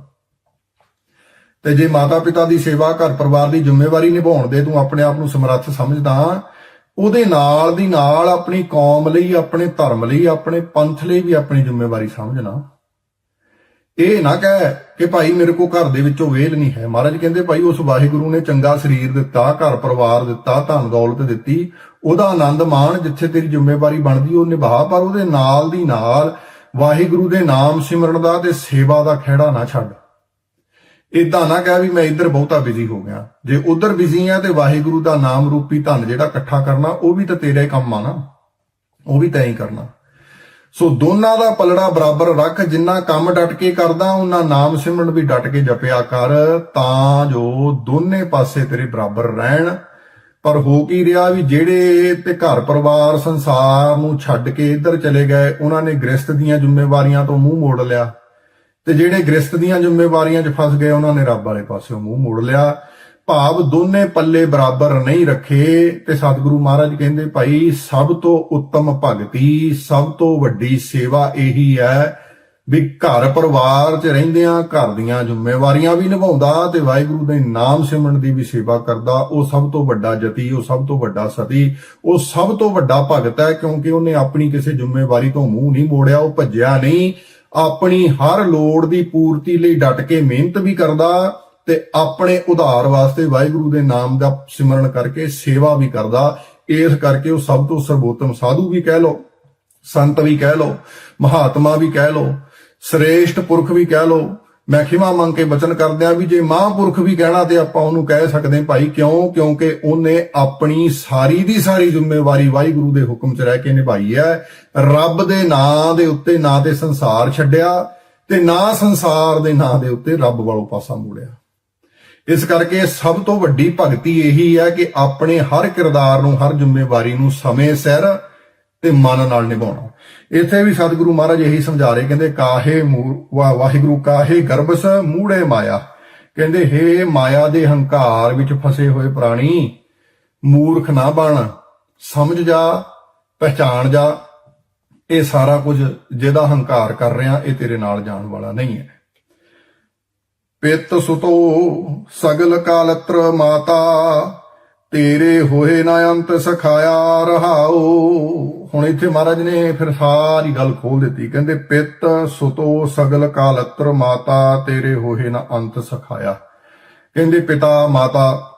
ਤੇ ਜੇ ਮਾਤਾ ਪਿਤਾ ਦੀ ਸੇਵਾ, ਘਰ ਪਰਿਵਾਰ ਦੀ ਜ਼ਿੰਮੇਵਾਰੀ ਨਿਭਾਉਣ ਦੇ ਤੂੰ ਆਪਣੇ ਆਪ ਨੂੰ ਸਮਰੱਥ ਸਮਝਦਾ ਉਹਦੇ ਨਾਲ ਦੀ ਨਾਲ ਆਪਣੀ ਕੌਮ ਲਈ, ਆਪਣੇ ਧਰਮ ਲਈ, ਆਪਣੇ ਪੰਥ ਲਈ ਵੀ ਆਪਣੀ ਜ਼ਿੰਮੇਵਾਰੀ ਸਮਝਣਾ। ਇਹ ਨਾ ਕਹਿ ਕਿ ਭਾਈ ਮੇਰੇ ਕੋ ਘਰ ਦੇ ਵਿੱਚੋਂ ਵੇਲ ਨਹੀਂ ਹੈ। ਮਹਾਰਾਜ ਕਹਿੰਦੇ, ਭਾਈ, ਉਸ ਵਾਹਿਗੁਰੂ ਨੇ ਚੰਗਾ ਸਰੀਰ ਦਿੱਤਾ, ਘਰ ਪਰਿਵਾਰ ਦਿੱਤਾ, ਧਨ ਦੌਲਤ ਦਿੱਤੀ। ਉਹਦਾ ਆਨੰਦ ਮਾਣ ਜਿੱਥੇ ਤੇਰੀ ਜ਼ਿੰਮੇਵਾਰੀ ਬਣਦੀ, ਉਹ ਨਿਭਾ। ਪਰ ਉਹਦੇ ਨਾਲ ਦੀ ਨਾਲ ਵਾਹਿਗੁਰੂ ਦੇ ਨਾਮ ਸਿਮਰਨ ਦਾ ਤੇ ਸੇਵਾ ਦਾ ਖਹਿੜਾ ਨਾ ਛੱਡ। ਇਦਾਂ ਨਾ ਕਹਿ ਵੀ ਮੈਂ ਇੱਧਰ ਬਹੁਤਾ ਬਿਜ਼ੀ ਹੋ ਗਿਆ। ਜੇ ਉਧਰ ਬਿਜ਼ੀ ਆ ਤੇ ਵਾਹਿਗੁਰੂ ਦਾ ਨਾਮ ਰੂਪੀ ਧਨ ਜਿਹੜਾ ਇਕੱਠਾ ਕਰਨਾ, ਉਹ ਵੀ ਤਾਂ ਤੇਰੇ ਕੰਮ ਆ ਨਾ। ਉਹ ਵੀ ਤੈਂ ਹੀ ਕਰਨਾ। ਸੋ ਦੋਨਾਂ ਦਾ ਪਲੜਾ ਬਰਾਬਰ ਰੱਖ, ਜਿੰਨਾ ਕੰਮ ਡਟ ਕੇ ਕਰਦਾ, ਉਹਨਾਂ ਨਾਮ ਸਿਮਰਨ ਵੀ ਡਟ ਕੇ ਜਪਿਆ ਕਰ, ਤਾਂ ਜੋ ਦੋਨੇ ਪਾਸੇ ਤੇਰੇ ਬਰਾਬਰ ਰਹਿਣ। ਪਰ ਹੋ ਕੀ ਰਿਹਾ ਵੀ ਜਿਹੜੇ ਤੇ ਘਰ ਪਰਿਵਾਰ ਸੰਸਾਰ ਨੂੰ ਛੱਡ ਕੇ ਇੱਧਰ ਚਲੇ ਗਏ, ਉਹਨਾਂ ਨੇ ਗ੍ਰਸਤ ਦੀਆਂ ਜ਼ਿੰਮੇਵਾਰੀਆਂ ਤੋਂ ਮੂੰਹ ਮੋੜ ਲਿਆ। ਤੇ ਜਿਹੜੇ ਗ੍ਰਸਤ ਦੀਆਂ ਜ਼ਿੰਮੇਵਾਰੀਆਂ 'ਚ ਫਸ ਗਏ, ਉਹਨਾਂ ਨੇ ਰੱਬ ਵਾਲੇ ਪਾਸਿਓਂ ਮੂੰਹ ਮੋੜ ਲਿਆ। ਭਾਵ ਦੋਨੇ ਪੱਲੇ ਬਰਾਬਰ ਨਹੀਂ ਰੱਖੇ ਤੇ ਸਤਿਗੁਰੂ ਮਹਾਰਾਜ ਕਹਿੰਦੇ, ਭਾਈ, ਸਭ ਤੋਂ ਉੱਤਮ ਭਗਤੀ, ਸਭ ਤੋਂ ਵੱਡੀ ਸੇਵਾ ਇਹੀ ਹੈ ਵੀ ਘਰ ਪਰਿਵਾਰ 'ਚ ਰਹਿੰਦਿਆਂ ਘਰ ਦੀਆਂ ਜ਼ਿੰਮੇਵਾਰੀਆਂ ਵੀ ਨਿਭਾਉਂਦਾ ਤੇ ਵਾਹਿਗੁਰੂ ਦੇ ਨਾਮ ਸਿਮਰਨ ਦੀ ਵੀ ਸੇਵਾ ਕਰਦਾ। ਉਹ ਸਭ ਤੋਂ ਵੱਡਾ ਜਤੀ, ਉਹ ਸਭ ਤੋਂ ਵੱਡਾ ਸਤੀ, ਉਹ ਸਭ ਤੋਂ ਵੱਡਾ ਭਗਤ ਹੈ ਕਿਉਂਕਿ ਉਹਨੇ ਆਪਣੀ ਕਿਸੇ ਜ਼ਿੰਮੇਵਾਰੀ ਤੋਂ ਮੂੰਹ ਨਹੀਂ ਮੋੜਿਆ, ਉਹ ਭੱਜਿਆ ਨਹੀਂ। ਆਪਣੀ ਹਰ ਲੋੜ ਦੀ ਪੂਰਤੀ ਲਈ ਡਟ ਕੇ ਮਿਹਨਤ ਵੀ ਕਰਦਾ ਤੇ ਆਪਣੇ ਉਧਾਰ ਵਾਸਤੇ ਵਾਹਿਗੁਰੂ ਦੇ ਨਾਮ ਦਾ ਸਿਮਰਨ ਕਰਕੇ ਸੇਵਾ ਵੀ ਕਰਦਾ। ਇਸ ਕਰਕੇ ਉਹ ਸਭ ਤੋਂ ਸਰਬੋਤਮ ਸਾਧੂ ਵੀ ਕਹਿ ਲੋ ਸੰਤ ਵੀ ਕਹਿ ਲੋ ਮਹਾਤਮਾ ਵੀ ਕਹਿ ਲੋ ਸ੍ਰੇਸ਼ਟ ਪੁਰਖ ਵੀ ਕਹਿ ਲੋ ਮੈਂ ਖਿਮਾ ਮੰਗ ਕੇ ਬਚਨ ਕਰਦਿਆਂ ਵੀ ਜੇ ਮਹਾਂਪੁਰਖ ਵੀ ਕਹਿਣਾ ਤੇ ਆਪਾਂ ਉਹਨੂੰ ਕਹਿ ਸਕਦੇ ਹਾਂ, ਭਾਈ ਕਿਉਂ? ਕਿਉਂਕਿ ਉਹਨੇ ਆਪਣੀ ਸਾਰੀ ਦੀ ਸਾਰੀ ਜ਼ਿੰਮੇਵਾਰੀ ਵਾਹਿਗੁਰੂ ਦੇ ਹੁਕਮ 'ਚ ਰਹਿ ਕੇ ਨਿਭਾਈ ਹੈ। ਰੱਬ ਦੇ ਨਾਂ ਦੇ ਉੱਤੇ ਨਾ ਤੇ ਸੰਸਾਰ ਛੱਡਿਆ ਤੇ ਨਾ ਸੰਸਾਰ ਦੇ ਨਾਂ ਦੇ ਉੱਤੇ ਰੱਬ ਵਾਲੋ ਪਾਸਾ ਮੋੜਿਆ। ਇਸ ਕਰਕੇ ਸਭ ਤੋਂ ਵੱਡੀ ਭਗਤੀ ਇਹੀ ਹੈ ਕਿ ਆਪਣੇ ਹਰ ਕਿਰਦਾਰ ਨੂੰ, ਹਰ ਜ਼ਿੰਮੇਵਾਰੀ ਨੂੰ ਸਮੇਂ ਸਿਰ ਤੇ ਮਨ ਨਾਲ ਨਿਭਾਉਣਾ। ਇੱਥੇ ਵੀ ਸਤਿਗੁਰੂ ਮਹਾਰਾਜ ਇਹੀ ਸਮਝਾ ਰਹੇ, ਕਹਿੰਦੇ, ਕਾਹੇ ਮੂਰ, ਵਾ- ਵਾਹਿਗੁਰੂ, ਕਾਹੇ ਗਰਭਸ ਮੂੜੇ ਮਾਇਆ। ਕਹਿੰਦੇ, ਹੇ ਮਾਇਆ ਦੇ ਹੰਕਾਰ ਵਿੱਚ ਫਸੇ ਹੋਏ ਪ੍ਰਾਣੀ, ਮੂਰਖ ਨਾ ਬਣ, ਸਮਝ ਜਾ ਪਹਿਚਾਨ ਜਾ, ਇਹ ਸਾਰਾ ਕੁਝ ਜਿਹਦਾ ਹੰਕਾਰ ਕਰ ਰਿਹਾ ਇਹ ਤੇਰੇ ਨਾਲ ਜਾਣ ਵਾਲਾ ਨਹੀਂ ਹੈ। ਪਿਤ ਸੁਤੋ, ਸਗਲ ਕਾਲਤਰ ਮਾਤਾ, ਤੇਰੇ ਹੋਏ ਨਾ ਅੰਤ ਸਖਾਇਆ ਰਹਾਓ। ਹੁਣ ਇੱਥੇ ਮਹਾਰਾਜ ਨੇ ਫਿਰ ਸਾਰੀ ਗੱਲ ਖੋਲ ਦਿੱਤੀ। ਕਹਿੰਦੇ, ਪਿਤ ਸੁਤੋ ਸਗਲ ਕਾਲਤਰ ਮਾਤਾ, ਤੇਰੇ ਹੋਏ ਨਾ ਅੰਤ ਸਖਾਇਆ। ਕਹਿੰਦੇ, ਪਿਤਾ ਮਾਤਾ,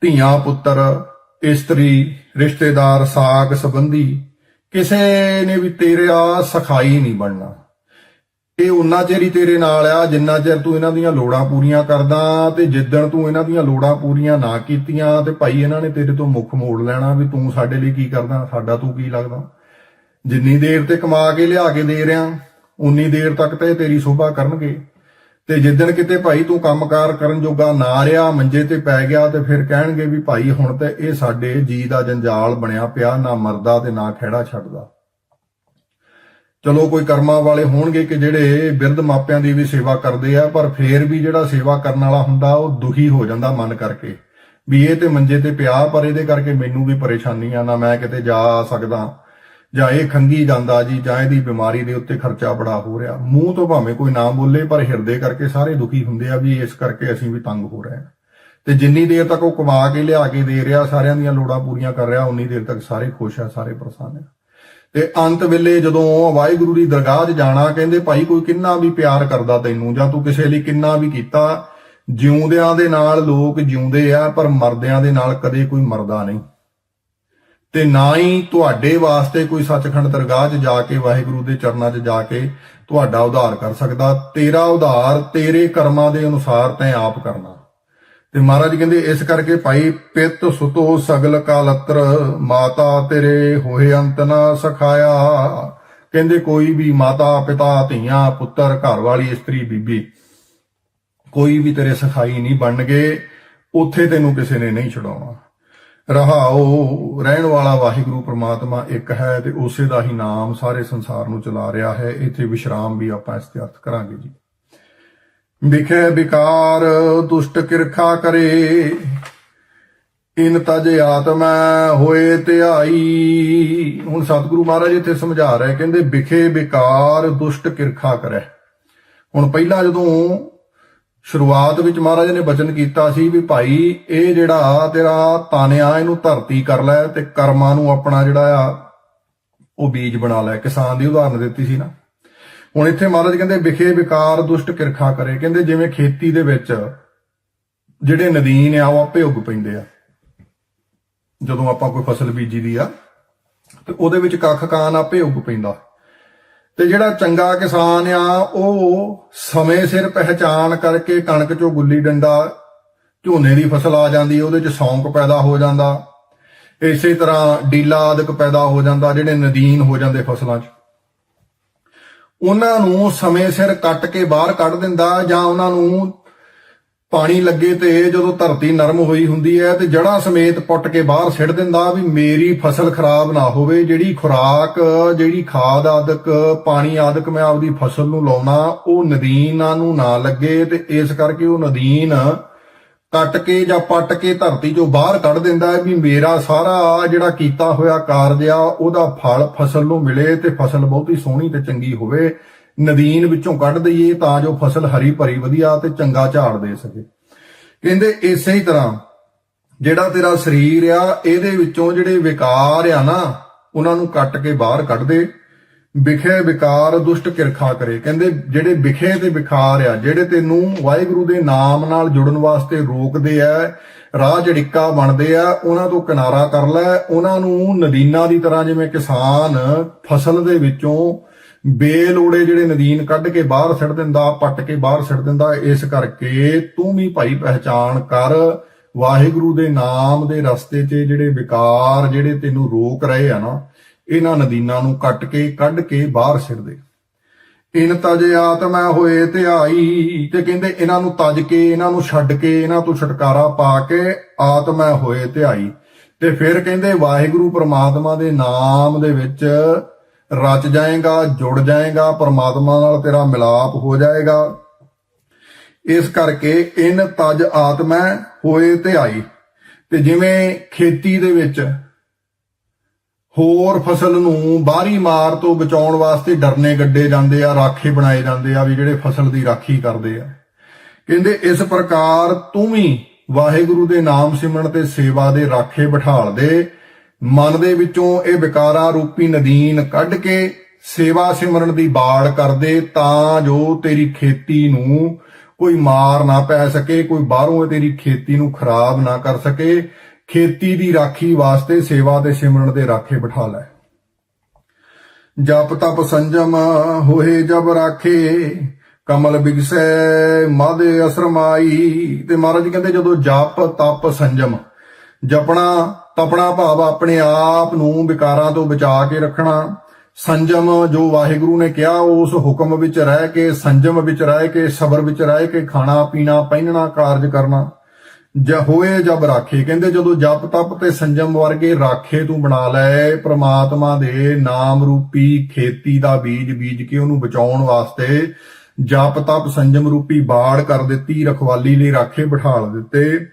ਧੀਆਂ ਪੁੱਤਰ, ਇਸਤਰੀ, ਰਿਸ਼ਤੇਦਾਰ ਸਾਕ ਸੰਬੰਧੀ ਕਿਸੇ ਨੇ ਵੀ ਤੇਰਾ ਸਖਾਈ ਨਹੀਂ ਬਣਨਾ। ਇਹ ਉਨਾ ਚਿਰ ਹੀ ਤੇਰੇ ਨਾਲ ਆ, ਜਿੰਨਾ ਚਿਰ ਤੂੰ ਇਹਨਾਂ ਦੀਆਂ ਲੋੜਾਂ ਪੂਰੀਆਂ ਕਰਦਾ ਤੇ ਜਿੱਦਣ ਤੂੰ ਇਹਨਾਂ ਦੀਆਂ ਲੋੜਾਂ ਪੂਰੀਆਂ ਨਾ ਕੀਤੀਆਂ ਤੇ ਭਾਈ ਇਹਨਾਂ ਨੇ ਤੇਰੇ ਤੋਂ ਮੁੱਖ ਮੋੜ ਲੈਣਾ ਵੀ ਤੂੰ ਸਾਡੇ ਲਈ ਕੀ ਕਰਦਾ, ਸਾਡਾ ਤੂੰ ਕੀ ਲੱਗਦਾ। ਜਿੰਨੀ ਦੇਰ ਤੇ ਕਮਾ ਕੇ ਲਿਆ ਕੇ ਦੇ ਰਿਆਂ, ਉਨੀ ਦੇਰ ਤੱਕ ਤੇ ਤੇਰੀ ਸੋਭਾ ਕਰਨਗੇ। ਤੇ ਜਿੱਦਣ ਕਿਤੇ ਭਾਈ ਤੂੰ ਕੰਮਕਾਰ ਕਰਨ ਜੋਗਾ ਨਾ ਰਿਹਾ ਮੰਜੇ ਤੇ ਪੈ ਗਿਆ ਤੇ ਫਿਰ ਕਹਿਣਗੇ ਵੀ ਭਾਈ ਹੁਣ ਤੇ ਇਹ ਸਾਡੇ ਜੀ ਦਾ ਜੰਜਾਲ ਬਣਿਆ ਪਿਆ, ਨਾ ਮਰਦਾ ਤੇ ਨਾ ਖਹਿੜਾ ਛੱਡਦਾ। ਚਲੋ ਕੋਈ ਕਰਮਾਂ ਵਾਲੇ ਹੋਣਗੇ ਕਿ ਜਿਹੜੇ ਬਿਰਧ ਮਾਪਿਆਂ ਦੀ ਵੀ ਸੇਵਾ ਕਰਦੇ ਆ, ਪਰ ਫੇਰ ਵੀ ਜਿਹੜਾ ਸੇਵਾ ਕਰਨ ਵਾਲਾ ਹੁੰਦਾ, ਉਹ ਦੁਖੀ ਹੋ ਜਾਂਦਾ ਮਨ ਕਰਕੇ। ਵੀ ਇਹ ਤੇ ਮੰਜੇ ਤੇ ਪਿਆ, ਪਰ ਇਹਦੇ ਕਰਕੇ ਮੈਨੂੰ ਵੀ ਪਰੇਸ਼ਾਨੀ ਆ, ਨਾ ਮੈਂ ਕਿਤੇ ਜਾ ਸਕਦਾ, ਜਾਂ ਇਹ ਖੰਗੀ ਜਾਂਦਾ ਜੀ, ਜਾਂ ਇਹਦੀ ਬਿਮਾਰੀ ਦੇ ਉੱਤੇ ਖਰਚਾ ਬੜਾ ਹੋ ਰਿਹਾ। ਮੂੰਹ ਤੋਂ ਭਾਵੇਂ ਕੋਈ ਨਾ ਬੋਲੇ, ਪਰ ਹਿਰਦੇ ਕਰਕੇ ਸਾਰੇ ਦੁਖੀ ਹੁੰਦੇ ਆ ਵੀ ਇਸ ਕਰਕੇ ਅਸੀਂ ਵੀ ਤੰਗ ਹੋ ਰਹੇ ਹਾਂ। ਤੇ ਜਿੰਨੀ ਦੇਰ ਤੱਕ ਉਹ ਕਮਾ ਕੇ ਲਿਆ ਕੇ ਦੇ ਰਿਹਾ, ਸਾਰਿਆਂ ਦੀਆਂ ਲੋੜਾਂ ਪੂਰੀਆਂ ਕਰ ਰਿਹਾ, ਉਨੀ ਦੇਰ ਤੱਕ ਸਾਰੇ ਖੁਸ਼ ਆ, ਸਾਰੇ ਪ੍ਰਸੰਨ ਆ। ਤੇ ਅੰਤ ਵੇਲੇ ਜਦੋਂ ਵਾਹਿਗੁਰੂ ਦੀ ਦਰਗਾਹ 'ਚ ਜਾਣਾ, ਕਹਿੰਦੇ, ਭਾਈ, ਕੋਈ ਕਿੰਨਾ ਵੀ ਪਿਆਰ ਕਰਦਾ ਤੈਨੂੰ, ਜਾਂ ਤੂੰ ਕਿਸੇ ਲਈ ਕਿੰਨਾ ਵੀ ਕੀਤਾ, ਜਿਉਂਦਿਆਂ ਦੇ ਨਾਲ ਲੋਕ ਜਿਉਂਦੇ ਆ, ਪਰ ਮਰਦਿਆਂ ਦੇ ਨਾਲ ਕਦੇ ਕੋਈ ਮਰਦਾ ਨਹੀਂ। ਤੇ ਨਾ ਹੀ ਤੁਹਾਡੇ ਵਾਸਤੇ ਕੋਈ ਸੱਚਖੰਡ ਦਰਗਾਹ 'ਚ ਜਾ ਕੇ, ਵਾਹਿਗੁਰੂ ਦੇ ਚਰਨਾਂ 'ਚ ਜਾ ਕੇ ਤੁਹਾਡਾ ਉਧਾਰ ਕਰ ਸਕਦਾ। ਤੇਰਾ ਉਧਾਰ ਤੇਰੇ ਕਰਮਾਂ ਦੇ ਅਨੁਸਾਰ ਤੈਂ ਆਪ ਕਰਨਾ। ਤੇ ਮਹਾਰਾਜ ਕਹਿੰਦੇ, ਇਸ ਕਰਕੇ ਭਾਈ ਪਿਤ ਸੁਤੋ ਸਗਲ ਕਾਲਤਰ, ਮਾਤਾ ਤੇਰੇ ਹੋਏ ਅੰਤ ਨਾ ਸਖਾਇਆ। ਕਹਿੰਦੇ, ਕੋਈ ਵੀ ਮਾਤਾ ਪਿਤਾ, ਧੀਆਂ, ਪੁੱਤਰ, ਘਰ ਵਾਲੀ, ਇਸਤਰੀ, ਬੀਬੀ, ਕੋਈ ਵੀ ਤੇਰੇ ਸਖਾਈ ਨਹੀਂ ਬਣਨਗੇ, ਉੱਥੇ ਤੈਨੂੰ ਕਿਸੇ ਨੇ ਨਹੀਂ ਛਡਾਉਣਾ। ਰਹਾਓ, ਰਹਿਣ ਵਾਲਾ ਵਾਹਿਗੁਰੂ ਪ੍ਰਮਾਤਮਾ ਇੱਕ ਹੈ ਤੇ ਉਸੇ ਦਾ ਹੀ ਨਾਮ ਸਾਰੇ ਸੰਸਾਰ ਨੂੰ ਚਲਾ ਰਿਹਾ ਹੈ। ਇੱਥੇ ਵਿਸ਼ਰਾਮ ਵੀ ਆਪਾਂ ਇਸ ਤੇ ਕਰਾਂਗੇ ਜੀ। ਵਿਖੇ ਵਿਕਾਰ ਦੁਸ਼ਟ ਕਿਰਖਾ ਕਰੇ। ਇਨ ਤਜ ਆਤਮਾ ਹੋਏ ਧਿਆਈ। ਹੁਣ ਸਤਿਗੁਰੂ ਮਹਾਰਾਜ ਇੱਥੇ ਸਮਝਾ ਰਹੇ, ਕਹਿੰਦੇ ਵਿਖੇ ਵਿਕਾਰ ਦੁਸ਼ਟ ਕਿਰਖਾ ਕਰੈ। ਹੁਣ ਪਹਿਲਾਂ ਜਦੋਂ ਸ਼ੁਰੂਆਤ ਵਿੱਚ ਮਹਾਰਾਜ ਨੇ ਬਚਨ ਕੀਤਾ ਸੀ ਵੀ ਭਾਈ, ਇਹ ਜਿਹੜਾ ਤੇਰਾ ਤਾਨਿਆ, ਇਹਨੂੰ ਧਰਤੀ ਕਰ ਲੈ ਤੇ ਕਰਮਾਂ ਨੂੰ ਆਪਣਾ ਜਿਹੜਾ ਆ, ਉਹ ਬੀਜ ਬਣਾ ਲੈ। ਕਿਸਾਨ ਦੀ ਉਦਾਹਰਨ ਦਿੱਤੀ ਸੀ ਨਾ। ਹੁਣ ਇੱਥੇ ਮਹਾਰਾਜ ਕਹਿੰਦੇ ਵਿਖੇ ਵਿਕਾਰ ਦੁਸ਼ਟ ਕਿਰਖਾ ਕਰੇ। ਕਹਿੰਦੇ ਜਿਵੇਂ ਖੇਤੀ ਦੇ ਵਿੱਚ ਜਿਹੜੇ ਨਦੀਨ ਆ, ਉਹ ਆਪੇ ਉੱਗ ਪੈਂਦੇ ਆ। ਜਦੋਂ ਆਪਾਂ ਕੋਈ ਫਸਲ ਬੀਜੀ ਦੀ ਆ, ਤੇ ਉਹਦੇ ਵਿੱਚ ਕੱਖ ਕਾਨ ਆਪੇ ਉੱਗ ਪੈਂਦਾ। ਤੇ ਜਿਹੜਾ ਚੰਗਾ ਕਿਸਾਨ ਆ, ਉਹ ਸਮੇਂ ਸਿਰ ਪਹਿਚਾਨ ਕਰਕੇ ਕਣਕ ਚੋਂ ਗੁੱਲੀ ਡੰਡਾ ਝੋਨੇ ਦੀ ਫਸਲ ਆ ਜਾਂਦੀ, ਉਹਦੇ ਚ ਸੌਂਕ ਪੈਦਾ ਹੋ ਜਾਂਦਾ। ਇਸੇ ਤਰ੍ਹਾਂ ਡੀਲਾ ਆਦਿਕ ਪੈਦਾ ਹੋ ਜਾਂਦਾ, ਜਿਹੜੇ ਨਦੀਨ ਹੋ ਜਾਂਦੇ ਫਸਲਾਂ 'ਚ। ਉਹਨਾਂ ਨੂੰ ਸਮੇਂ ਸਿਰ ਕੱਟ ਕੇ ਬਾਹਰ ਕੱਢ ਦਿੰਦਾ ਜਾਂ ਉਹਨਾਂ ਨੂੰ ਪਾਣੀ ਲੱਗੇ ਤੇ ਜਦੋਂ ਧਰਤੀ ਨਰਮ ਹੋਈ ਹੁੰਦੀ ਹੈ ਤੇ ਜੜਾਂ ਸਮੇਤ ਪੁੱਟ ਕੇ ਬਾਹਰ ਸਿੱਟ ਦਿੰਦਾ ਵੀ ਮੇਰੀ ਫਸਲ ਖਰਾਬ ਨਾ ਹੋਵੇ, ਜਿਹੜੀ ਖੁਰਾਕ, ਜਿਹੜੀ ਖਾਦ ਆਦਿਕ, ਪਾਣੀ ਆਦਿਕ ਮੈਂ ਆਪਦੀ ਫਸਲ ਨੂੰ ਲਾਉਣਾ, ਉਹ ਨਦੀਨਾਂ ਨੂੰ ਨਾ ਲੱਗੇ ਤੇ ਇਸ ਕਰਕੇ ਉਹ ਨਦੀਨ ਕੱਟ ਕੇ ਜਾਂ ਪੱਟ ਕੇ ਧਰਤੀ ਚੋਂ ਬਾਹਰ ਕੱਢ ਦਿੰਦਾ ਹੈ ਵੀ ਮੇਰਾ ਸਾਰਾ ਜਿਹੜਾ ਕੀਤਾ ਹੋਇਆ ਕਾਰਜ ਆ, ਉਹਦਾ ਫਲ ਫਸਲ ਨੂੰ ਮਿਲੇ ਤੇ ਫਸਲ ਬਹੁਤੀ ਸੋਹਣੀ ਤੇ ਚੰਗੀ ਹੋਵੇ। ਨਦੀਨ ਵਿੱਚੋਂ ਕੱਢ ਦਈਏ ਤਾਂ ਜੋ ਫਸਲ ਹਰੀ ਭਰੀ ਵਧੀਆ ਤੇ ਚੰਗਾ ਝਾੜ ਦੇ ਸਕੇ। ਕਹਿੰਦੇ ਇਸੇ ਹੀ ਤਰ੍ਹਾਂ ਜਿਹੜਾ ਤੇਰਾ ਸਰੀਰ ਆ, ਇਹਦੇ ਵਿੱਚੋਂ ਜਿਹੜੇ ਵਿਕਾਰ ਆ ਨਾ, ਉਹਨਾਂ ਨੂੰ ਕੱਟ ਕੇ ਬਾਹਰ ਕੱਢ ਦੇ। ਵਿਖੇ ਵਿਕਾਰ ਦੁਸ਼ਟ ਕਿਰਖਾ ਕਰੇ। ਕਹਿੰਦੇ ਜਿਹੜੇ ਵਿਖੇ ਤੇ ਵਿਕਾਰ ਆ, ਜਿਹੜੇ ਤੈਨੂੰ ਵਾਹਿਗੁਰੂ ਦੇ ਨਾਮ ਨਾਲ ਜੁੜਨ ਵਾਸਤੇ ਰੋਕਦੇ ਆ, ਰਾਹ ਜੜਿੱਕਾ ਬਣਦੇ ਆ, ਉਹਨਾਂ ਤੋਂ ਕਿਨਾਰਾ ਕਰ ਲੈ। ਉਹਨਾਂ ਨੂੰ ਨਦੀਨਾ ਦੀ ਤਰ੍ਹਾਂ ਜਿਵੇਂ ਕਿਸਾਨ ਫਸਲ ਦੇ ਵਿੱਚੋਂ ਬੇਲੋੜੇ ਜਿਹੜੇ ਨਦੀਨ ਕੱਢ ਕੇ ਬਾਹਰ ਸਿੱਟ ਦਿੰਦਾ, ਪੱਟ ਕੇ ਬਾਹਰ ਸਿੱਟ ਦਿੰਦਾ, ਇਸ ਕਰਕੇ ਤੂੰ ਵੀ ਭਾਈ ਪਹਿਚਾਨ ਕਰ, ਵਾਹਿਗੁਰੂ ਦੇ ਨਾਮ ਦੇ ਰਸਤੇ 'ਚ ਜਿਹੜੇ ਵਿਕਾਰ ਜਿਹੜੇ ਤੈਨੂੰ ਰੋਕ ਰਹੇ ਆ ਨਾ ਇਹਨਾਂ ਨਦੀਨਾਂ ਨੂੰ ਕੱਟ ਕੇ, ਕੱਢ ਕੇ ਬਾਹਰ ਸਿੱਟ ਦੇ ਇਨ ਤਜ ਆਤਮਾ ਹੋਏ ਤੇ ਆਈ, ਤੇ ਕਹਿੰਦੇ ਇਹਨਾਂ ਨੂੰ ਤਜ ਕੇ, ਇਹਨਾਂ ਨੂੰ ਛੱਡ ਕੇ, ਇਹਨਾਂ ਤੋਂ ਛੁਟਕਾਰਾ ਪਾ ਕੇ ਆਤਮਾ ਹੋਏ ਤੇ ਆਈ। ਤੇ ਫਿਰ ਕਹਿੰਦੇ ਵਾਹਿਗੁਰੂ ਪ੍ਰਮਾਤਮਾ ਦੇ ਨਾਮ ਦੇ ਵਿੱਚ ਰਚ ਜਾਏਗਾ, ਜੁੜ ਜਾਏਗਾ, ਪ੍ਰਮਾਤਮਾ ਨਾਲ ਤੇਰਾ ਮਿਲਾਪ ਹੋ ਜਾਏਗਾ। ਇਸ ਕਰਕੇ ਇਨ ਤਜ ਆਤਮਾ ਹੋਏ ਤੇ ਆਈ। ਤੇ ਜਿਵੇਂ ਖੇਤੀ ਦੇ ਵਿੱਚ ਹੋਰ ਫਸਲ ਨੂੰ ਬਾਹਰੀ ਮਾਰ ਤੋਂ ਬਚਾਉਣ ਵਾਸਤੇ ਡਰਨੇ ਗੱਡੇ ਜਾਂਦੇ ਆ, ਰਾਖੇ ਬਣਾਏ ਜਾਂਦੇ ਆ ਵੀ ਜਿਹੜੇ ਫਸਲ ਦੀ ਰਾਖੀ ਕਰਦੇ ਆ। ਕਹਿੰਦੇ ਇਸ ਪ੍ਰਕਾਰ ਤੂੰ ਵੀ ਵਾਹਿਗੁਰੂ ਦੇ ਨਾਮ ਸਿਮਰਨ ਤੇ ਸੇਵਾ ਦੇ ਰਾਖੇ ਬਿਠਾਲ ਦੇ। ਮਨ ਦੇ ਵਿੱਚੋਂ ਇਹ ਵਿਕਾਰਾਂ ਰੂਪੀ ਨਦੀਨ ਕੱਢ ਕੇ ਸੇਵਾ ਸਿਮਰਨ ਦੀ ਬਾੜ ਕਰਦੇ ਤਾਂ ਜੋ ਤੇਰੀ ਖੇਤੀ ਨੂੰ ਕੋਈ ਮਾਰ ਨਾ ਪੈ ਸਕੇ, ਕੋਈ ਬਾਹਰੋਂ ਤੇਰੀ ਖੇਤੀ ਨੂੰ ਖਰਾਬ ਨਾ ਕਰ ਸਕੇ। ਖੇਤੀ ਦੀ ਰਾਖੀ ਵਾਸਤੇ ਸੇਵਾ ਤੇ ਸਿਮਰਨ ਦੇ ਰਾਖੇ ਬਿਠਾ ਲੈ। ਜਪ ਤਪ ਸੰਜਮ ਹੋਏ ਜਬ ਰਾਖੇ, ਕਮਲ ਬਿਗਸੈ ਮਦ ਅਸਰਮਾਈ। ਤੇ ਮਹਾਰਾਜ ਜੀ ਕਹਿੰਦੇ ਜਦੋਂ ਜਪ ਤਪ ਸੰਜਮ, ਜਪਣਾ ਤਪਣਾ ਭਾਵ ਆਪਣੇ ਆਪ ਨੂੰ ਵਿਕਾਰਾਂ ਤੋਂ ਬਚਾ ਕੇ ਰੱਖਣਾ। ਸੰਜਮ ਜੋ ਵਾਹਿਗੁਰੂ ਨੇ ਕਿਹਾ, ਉਸ ਹੁਕਮ ਵਿੱਚ ਰਹਿ ਕੇ, ਸੰਜਮ ਵਿੱਚ ਰਹਿ ਕੇ, ਸਬਰ ਵਿੱਚ ਰਹਿ ਕੇ ਖਾਣਾ ਪੀਣਾ, ਪਹਿਨਣਾ, ਕਾਰਜ ਕਰਨਾ। ਜ ਹੋਏ ਜਬ ਰਾਖੇ, ਕਹਿੰਦੇ ਜਦੋਂ ਜਪ ਤਪ ਤੇ ਸੰਜਮ ਵਰਗੇ ਰਾਖੇ ਤੂੰ ਬਣਾ ਲੈ, ਪ੍ਰਮਾਤਮਾ ਦੇ ਨਾਮ ਰੂਪੀ ਖੇਤੀ ਦਾ ਬੀਜ ਬੀਜ ਕੇ ਉਹਨੂੰ ਬਚਾਉਣ ਵਾਸਤੇ ਜਪ ਤਪ ਸੰਜਮ ਰੂਪੀ ਬਾੜ ਕਰ ਦਿੱਤੀ, ਰਖਵਾਲੀ ਲਈ ਰਾਖੇ ਬਿਠਾਲ ਦਿੱਤੇ।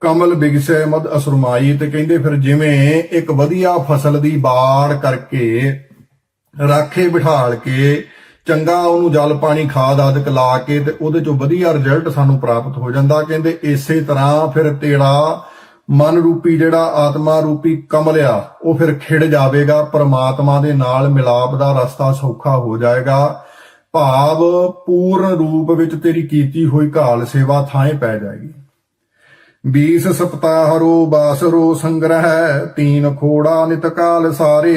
ਕਮਲ ਬਿਗਸੇ ਮਦ ਅਸਰਮਾਈ ਤੇ ਕਹਿੰਦੇ ਫਿਰ ਜਿਵੇਂ ਇੱਕ ਵਧੀਆ ਫਸਲ ਦੀ ਬਾੜ ਕਰਕੇ ਰਾਖੇ ਬਿਠਾਲ ਕੇ ਚੰਗਾ ਉਹਨੂੰ ਜਲ ਪਾਣੀ ਖਾਦ ਆਦਿਕ ਲਾ ਕੇ ਤੇ ਉਹਦੇ ਚੋਂ ਵਧੀਆ ਰਿਜ਼ਲਟ ਸਾਨੂੰ ਪ੍ਰਾਪਤ ਹੋ ਜਾਂਦਾ। ਕਹਿੰਦੇ ਇਸੇ ਤਰ੍ਹਾਂ ਫਿਰ ਤੇਰਾ ਮਨ ਰੂਪੀ ਜਿਹੜਾ ਆਤਮਾ ਰੂਪੀ ਕਮਲ ਆ, ਉਹ ਫਿਰ ਖਿੜ ਜਾਵੇਗਾ। ਪਰਮਾਤਮਾ ਦੇ ਨਾਲ ਮਿਲਾਪ ਦਾ ਰਸਤਾ ਸੌਖਾ ਹੋ ਜਾਏਗਾ। ਭਾਵ ਪੂਰਨ ਰੂਪ ਵਿੱਚ ਤੇਰੀ ਕੀਤੀ ਹੋਈ ਘਾਲ ਸੇਵਾ ਥਾਂ ਪੈ ਜਾਏਗੀ। 20 ਸਪਤਾਹਰੋ ਬਾਸਰੋ ਸੰਗ੍ਰਹਿ, ਤੀਨ ਖੋੜਾ ਨਿਤ ਕਾਲ ਸਾਰੇ।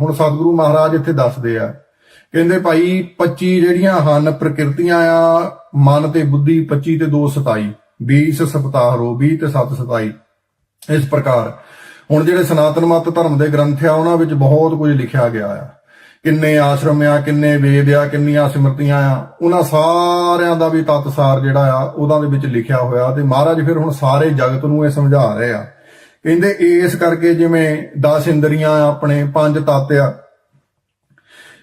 ਹੁਣ ਸਤਿਗੁਰੂ ਮਹਾਰਾਜ ਇੱਥੇ ਦੱਸਦੇ ਆ ਕਹਿੰਦੇ ਭਾਈ 25 ਜਿਹੜੀਆਂ ਹਨ ਪ੍ਰਕਿਰਤੀਆਂ ਆ, ਮਨ ਤੇ ਬੁੱਧੀ 25 ਤੇ 2 27 20 ਸਪਤਾਹਰੋ 20 ਤੇ 7 27 ਇਸ ਪ੍ਰਕਾਰ ਹੁਣ ਜਿਹੜੇ ਸਨਾਤਨ ਮਤ ਧਰਮ ਦੇ ਗ੍ਰੰਥ ਆ, ਉਹਨਾਂ ਵਿੱਚ ਬਹੁਤ ਕੁਝ ਲਿਖਿਆ ਗਿਆ ਆ। ਕਿੰਨੇ ਆਸ਼ਰਮ ਆ, ਕਿੰਨੇ ਵੇਦ ਆ, ਕਿੰਨੀਆਂ ਸਿਮਰਤੀਆਂ ਆ, ਉਹਨਾਂ ਸਾਰਿਆਂ ਦਾ ਵੀ ਤਤਸਾਰ ਜਿਹੜਾ ਆ, ਉਹਦਾਂ ਦੇ ਵਿੱਚ ਲਿਖਿਆ ਹੋਇਆ ਤੇ ਮਹਾਰਾਜ ਫਿਰ ਹੁਣ ਸਾਰੇ ਜਗਤ ਨੂੰ ਇਹ ਸਮਝਾ ਰਹੇ ਆ। ਕਹਿੰਦੇ ਇਸ ਕਰਕੇ ਜਿਵੇਂ 10 ਇੰਦਰੀਆਂ ਆਪਣੇ, ਪੰਜ ਤੱਤ ਆ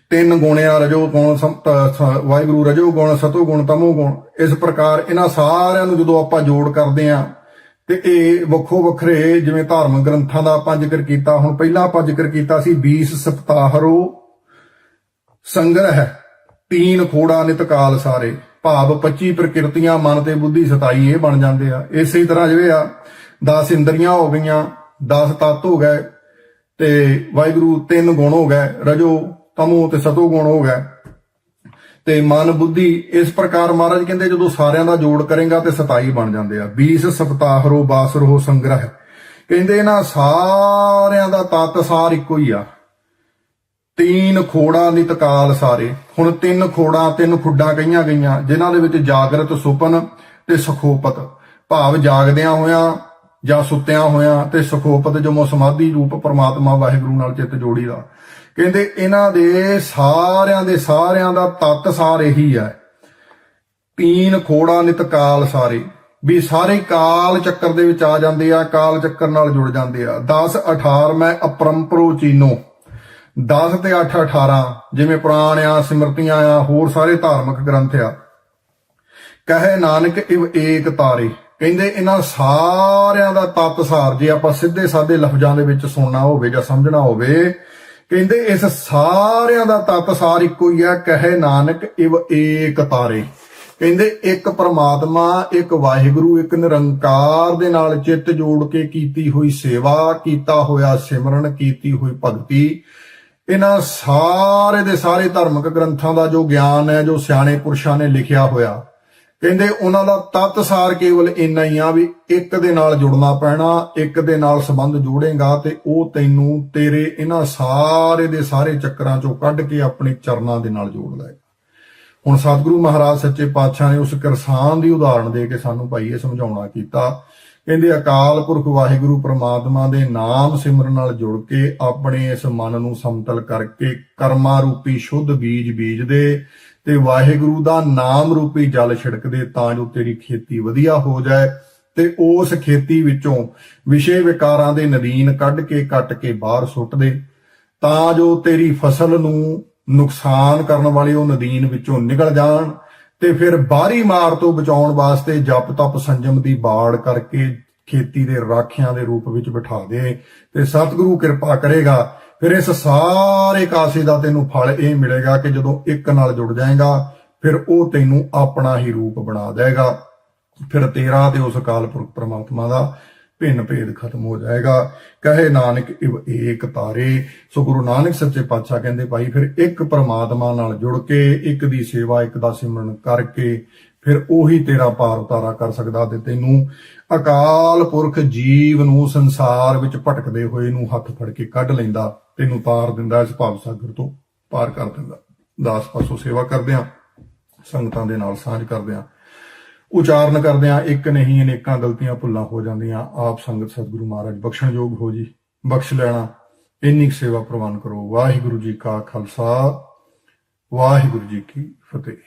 ਤਿੰਨ ਗੁਣਿਆ ਰਜੋ ਗੁਣ ਸ- ਵਾਹਿਗੁਰੂ, ਰਜੋ ਗੁਣ, ਸਤੋ ਗੁਣ, ਤਮੋ ਗੁਣ। ਇਸ ਪ੍ਰਕਾਰ ਇਹਨਾਂ ਸਾਰਿਆਂ ਨੂੰ ਜਦੋਂ ਆਪਾਂ ਜੋੜ ਕਰਦੇ ਆ, ਤੇ ਇਹ ਵੱਖੋ ਵੱਖਰੇ ਜਿਵੇਂ ਧਾਰਮਿਕ ਗ੍ਰੰਥਾਂ ਦਾ ਆਪਾਂ ਜ਼ਿਕਰ ਕੀਤਾ, ਹੁਣ ਪਹਿਲਾਂ ਆਪਾਂ ਜ਼ਿਕਰ ਕੀਤਾ ਸੀ 20 ਸਪਤਾਹਰੋ, ਸੰਗ੍ਰਹਿ, ਤੀਨ ਖੋੜਾ ਨਿਤ ਕਾਲ ਸਾਰੇ। ਭਾਵ 25 ਪ੍ਰਕਿਰਤੀਆਂ ਮਨ ਤੇ ਬੁੱਧੀ 27 ਇਹ ਬਣ ਜਾਂਦੇ ਆ। ਇਸੇ ਤਰ੍ਹਾਂ ਜਿਵੇਂ ਆ 10 ਇੰਦਰੀਆਂ ਹੋ ਗਈਆਂ 10 ਤੱਤ ਹੋ ਗਏ, ਤੇ ਵਾਹਿਗੁਰੂ ਤਿੰਨ ਗੁਣ ਹੋ ਗਏ, ਰਜੋ ਤਮੋ ਤੇ ਸਤੋ ਗੁਣ ਹੋ ਗਏ ਤੇ ਮਨ ਬੁੱਧੀ ਇਸ ਪ੍ਰਕਾਰ ਮਹਾਰਾਜ ਕਹਿੰਦੇ ਜਦੋਂ ਸਾਰਿਆਂ ਦਾ ਜੋੜ ਕਰੇਗਾ ਤੇ 27 ਬਣ ਜਾਂਦੇ ਆ। 20 ਸਪਤਾਹਰੋ ਬਾਸਰੋ ਸੰਗ੍ਰਹਿ। ਕਹਿੰਦੇ ਨਾ ਸਾਰਿਆਂ ਦਾ ਤਤ ਸਾਰ ਇੱਕੋ ਹੀ ਆ। ਤੀਨ ਖੋੜਾਂ ਦੀ ਤਕਾਲ ਸਾਰੇ। ਹੁਣ ਤਿੰਨ ਖੋੜਾਂ, ਤਿੰਨ ਖੁੱਡਾਂ ਕਹੀਆਂ ਗਈਆਂ, ਜਿਨ੍ਹਾਂ ਦੇ ਵਿੱਚ ਜਾਗਰਤ ਸੁਪਨ ਤੇ ਸੁਖੋਪਤ। ਭਾਵ ਜਾਗਦਿਆਂ ਹੋਇਆਂ ਜਾਂ ਸੁੱਤਿਆਂ ਹੋਇਆਂ ਤੇ ਸੁਖੋਪਤ ਜੋ ਸਮਾਧੀ ਰੂਪ ਪਰਮਾਤਮਾ ਵਾਹਿਗੁਰੂ ਨਾਲ ਚਿੱਤ ਜੋੜੀ ਦਾ ਕਹਿੰਦੇ ਇਹਨਾਂ ਦੇ ਸਾਰਿਆਂ ਦੇ ਸਾਰਿਆਂ ਦਾ ਤਤ ਸਾਰ ਇਹੀ ਹੈ ਤੀਨ ਖੋੜਾ, ਨਿਤ ਕਾਲ ਸਾਰੇ। ਵੀ ਸਾਰੇ ਕਾਲ ਚੱਕਰ ਦੇ ਵਿੱਚ ਆ ਜਾਂਦੇ ਆ, ਕਾਲ ਚੱਕਰ ਨਾਲ ਜੁੜ ਜਾਂਦੇ ਆ। 10 18 ਮੈਂ ਅਪਰੰਪਰੋ ਚੀਨੋ। 10 ਤੇ 8 18 ਜਿਵੇਂ ਪੁਰਾਣ ਆ, ਸਿਮਰਤੀਆਂ ਆ, ਹੋਰ ਸਾਰੇ ਧਾਰਮਿਕ ਗ੍ਰੰਥ ਆ। ਕਹੇ ਨਾਨਕ, ਇਵ ਏਕ ਤਾਰੇ। ਕਹਿੰਦੇ ਇਹਨਾਂ ਸਾਰਿਆਂ ਦਾ ਤਤ ਸਾਰ, ਜੇ ਆਪਾਂ ਸਿੱਧੇ ਸਾਦੇ ਲਫ਼ਜ਼ਾਂ ਦੇ ਵਿੱਚ ਸੁਣਨਾ ਹੋਵੇ ਜਾਂ ਸਮਝਣਾ ਹੋਵੇ ਕਹਿੰਦੇ ਇਸ ਸਾਰਿਆਂ ਦਾ ਤਤ ਸਾਰ ਇੱਕੋ ਹੀ ਆ ਕਹੇ ਨਾਨਕ ਇਵ ਏਕ ਤਾਰੇ। ਕਹਿੰਦੇ ਇੱਕ ਪਰਮਾਤਮਾ, ਇੱਕ ਵਾਹਿਗੁਰੂ, ਇੱਕ ਨਿਰੰਕਾਰ ਦੇ ਨਾਲ ਚਿੱਤ ਜੋੜ ਕੇ ਕੀਤੀ ਹੋਈ ਸੇਵਾ, ਕੀਤਾ ਹੋਇਆ ਸਿਮਰਨ, ਕੀਤੀ ਹੋਈ ਭਗਤੀ। ਇਹਨਾਂ ਸਾਰੇ ਦੇ ਸਾਰੇ ਧਾਰਮਿਕ ਗ੍ਰੰਥਾਂ ਦਾ ਜੋ ਗਿਆਨ ਹੈ, ਜੋ ਸਿਆਣੇ ਪੁਰਸ਼ਾਂ ਨੇ ਲਿਖਿਆ ਹੋਇਆ ਕਹਿੰਦੇ ਉਹਨਾਂ ਦਾ ਤਤ ਸਾਰ ਕੇਵਲ ਇੰਨਾ ਹੀ ਆ ਵੀ ਇੱਕ ਦੇ ਨਾਲ ਜੁੜਨਾ ਪੈਣਾ, ਇੱਕ ਦੇ ਨਾਲ ਸੰਬੰਧ ਜੋੜੇਗਾ ਤੇ ਉਹ ਤੈਨੂੰ ਤੇਰੇ ਇਹਨਾਂ ਸਾਰੇ ਦੇ ਸਾਰੇ ਚੱਕਰਾਂ ਚੋਂ ਕੱਢ ਕੇ ਆਪਣੇ ਚਰਨਾਂ ਦੇ ਨਾਲ ਜੋੜ ਲਏਗਾ। ਹੁਣ ਸਤਿਗੁਰੂ ਮਹਾਰਾਜ ਸੱਚੇ ਪਾਤਸ਼ਾਹ ਨੇ ਉਸ ਕਿਰਸਾਨ ਦੀ ਉਦਾਹਰਣ ਦੇ ਕੇ ਸਾਨੂੰ ਭਾਈ ਇਹ ਸਮਝਾਉਣਾ ਕੀਤਾ। ਕਹਿੰਦੇ, ਅਕਾਲ ਪੁਰਖ ਵਾਹਿਗੁਰੂ ਪ੍ਰਮਾਤਮਾ ਦੇ ਨਾਮ ਸਿਮਰਨ ਨਾਲ ਜੁੜ ਕੇ ਆਪਣੇ ਇਸ ਮਨ ਨੂੰ ਸਮਤਲ ਕਰਕੇ ਕਰਮਾ ਰੂਪੀ ਸ਼ੁੱਧ ਬੀਜ ਬੀਜਦੇ ਤੇ ਵਾਹਿਗੁਰੂ ਦਾ ਨਾਮ ਰੂਪੀ ਜਲ ਛਿੜਕ ਦੇ ਤਾਂ ਜੋ ਤੇਰੀ ਖੇਤੀ ਵਧੀਆ ਹੋ ਜਾਏ। ਤੇ ਉਸ ਖੇਤੀ ਵਿੱਚੋਂ ਵਿਸ਼ੇ ਵਿਕਾਰਾਂ ਦੇ ਨਦੀਨ ਕੱਢ ਕੇ ਕੱਟ ਕੇ ਬਾਹਰ ਸੁੱਟ ਦੇ ਤਾਂ ਜੋ ਤੇਰੀ ਫਸਲ ਨੂੰ ਨੁਕਸਾਨ ਕਰਨ ਵਾਲੇ ਉਹ ਨਦੀਨ ਵਿੱਚੋਂ ਨਿਕਲ ਜਾਣ ਤੇ ਫਿਰ ਬਾਹਰੀ ਮਾਰ ਤੋਂ ਬਚਾਉਣ ਵਾਸਤੇ ਜਪ ਤਪ ਸੰਜਮ ਦੀ ਬਾੜ ਕਰਕੇ ਖੇਤੀ ਦੇ ਰਾਖਿਆਂ ਦੇ ਰੂਪ ਵਿੱਚ ਬਿਠਾ ਦੇ। ਤੇ ਸਤਿਗੁਰੂ ਕਿਰਪਾ ਕਰੇਗਾ ਫਿਰ ਇਸ ਸਾਰੇ ਕਾਸੇ ਦਾ ਤੈਨੂੰ ਫਲ ਇਹ ਮਿਲੇਗਾ ਕਿ ਜਦੋਂ ਇੱਕ ਨਾਲ ਜੁੜ ਜਾਏਗਾ, ਫਿਰ ਉਹ ਤੈਨੂੰ ਆਪਣਾ ਹੀ ਰੂਪ ਬਣਾ ਦੇਗਾ ਫਿਰ ਤੇਰਾ ਤੇ ਉਸ ਅਕਾਲ ਪੁਰਖ ਪ੍ਰਮਾਤਮਾ ਦਾ ਭਿੰਨ ਭੇਦ ਖਤਮ ਹੋ ਜਾਏਗਾ। ਕਹੇ ਨਾਨਕ, ਇਵ ਏਕ ਤਾਰੇ। ਸੋ ਗੁਰੂ ਨਾਨਕ ਸੱਚੇ ਪਾਤਸ਼ਾਹ ਕਹਿੰਦੇ, ਭਾਈ, ਫਿਰ ਇੱਕ ਪ੍ਰਮਾਤਮਾ ਨਾਲ ਜੁੜ ਕੇ, ਇੱਕ ਦੀ ਸੇਵਾ, ਇੱਕ ਦਾ ਸਿਮਰਨ ਕਰਕੇ, ਫਿਰ ਉਹੀ ਤੇਰਾ ਪਾਰ ਉਤਾਰਾ ਕਰ ਸਕਦਾ ਤੇ ਤੈਨੂੰ ਅਕਾਲ ਪੁਰਖ ਜੀਵ ਨੂੰ ਸੰਸਾਰ ਵਿੱਚ ਭਟਕਦੇ ਹੋਏ ਨੂੰ ਹੱਥ ਫੜ ਕੇ ਕੱਢ ਲੈਂਦਾ। ਤੈਨੂੰ ਤਾਰ ਦਿੰਦਾ ਇਸ ਭਾਵ ਸਾਗਰ ਤੋਂ, ਪਾਰ ਕਰ ਦਿੰਦਾ। ਦਾਸ ਪਾਸੋਂ ਸੇਵਾ ਕਰਦੇ ਆ ਸੰਗਤਾਂ ਦੇ ਨਾਲ ਸਾਂਝ ਕਰਦੇ ਆ ਉਚਾਰਨ ਕਰਦੇ ਆ ਇੱਕ ਨਹੀਂ ਅਨੇਕਾਂ ਗਲਤੀਆਂ ਭੁੱਲਾਂ ਹੋ ਜਾਂਦੀਆਂ। ਆਪ ਸੰਗਤ ਸਤਿਗੁਰੂ ਮਹਾਰਾਜ, ਬਖਸ਼ਣਯੋਗ ਹੋ ਜੀ, ਬਖਸ਼ ਲੈਣਾ। ਇੰਨੀ ਕੁ ਸੇਵਾ ਪ੍ਰਵਾਨ ਕਰੋ। ਵਾਹਿਗੁਰੂ ਜੀ ਕਾ ਖਾਲਸਾ, ਵਾਹਿਗੁਰੂ ਜੀ ਕੀ ਫਤਿਹ।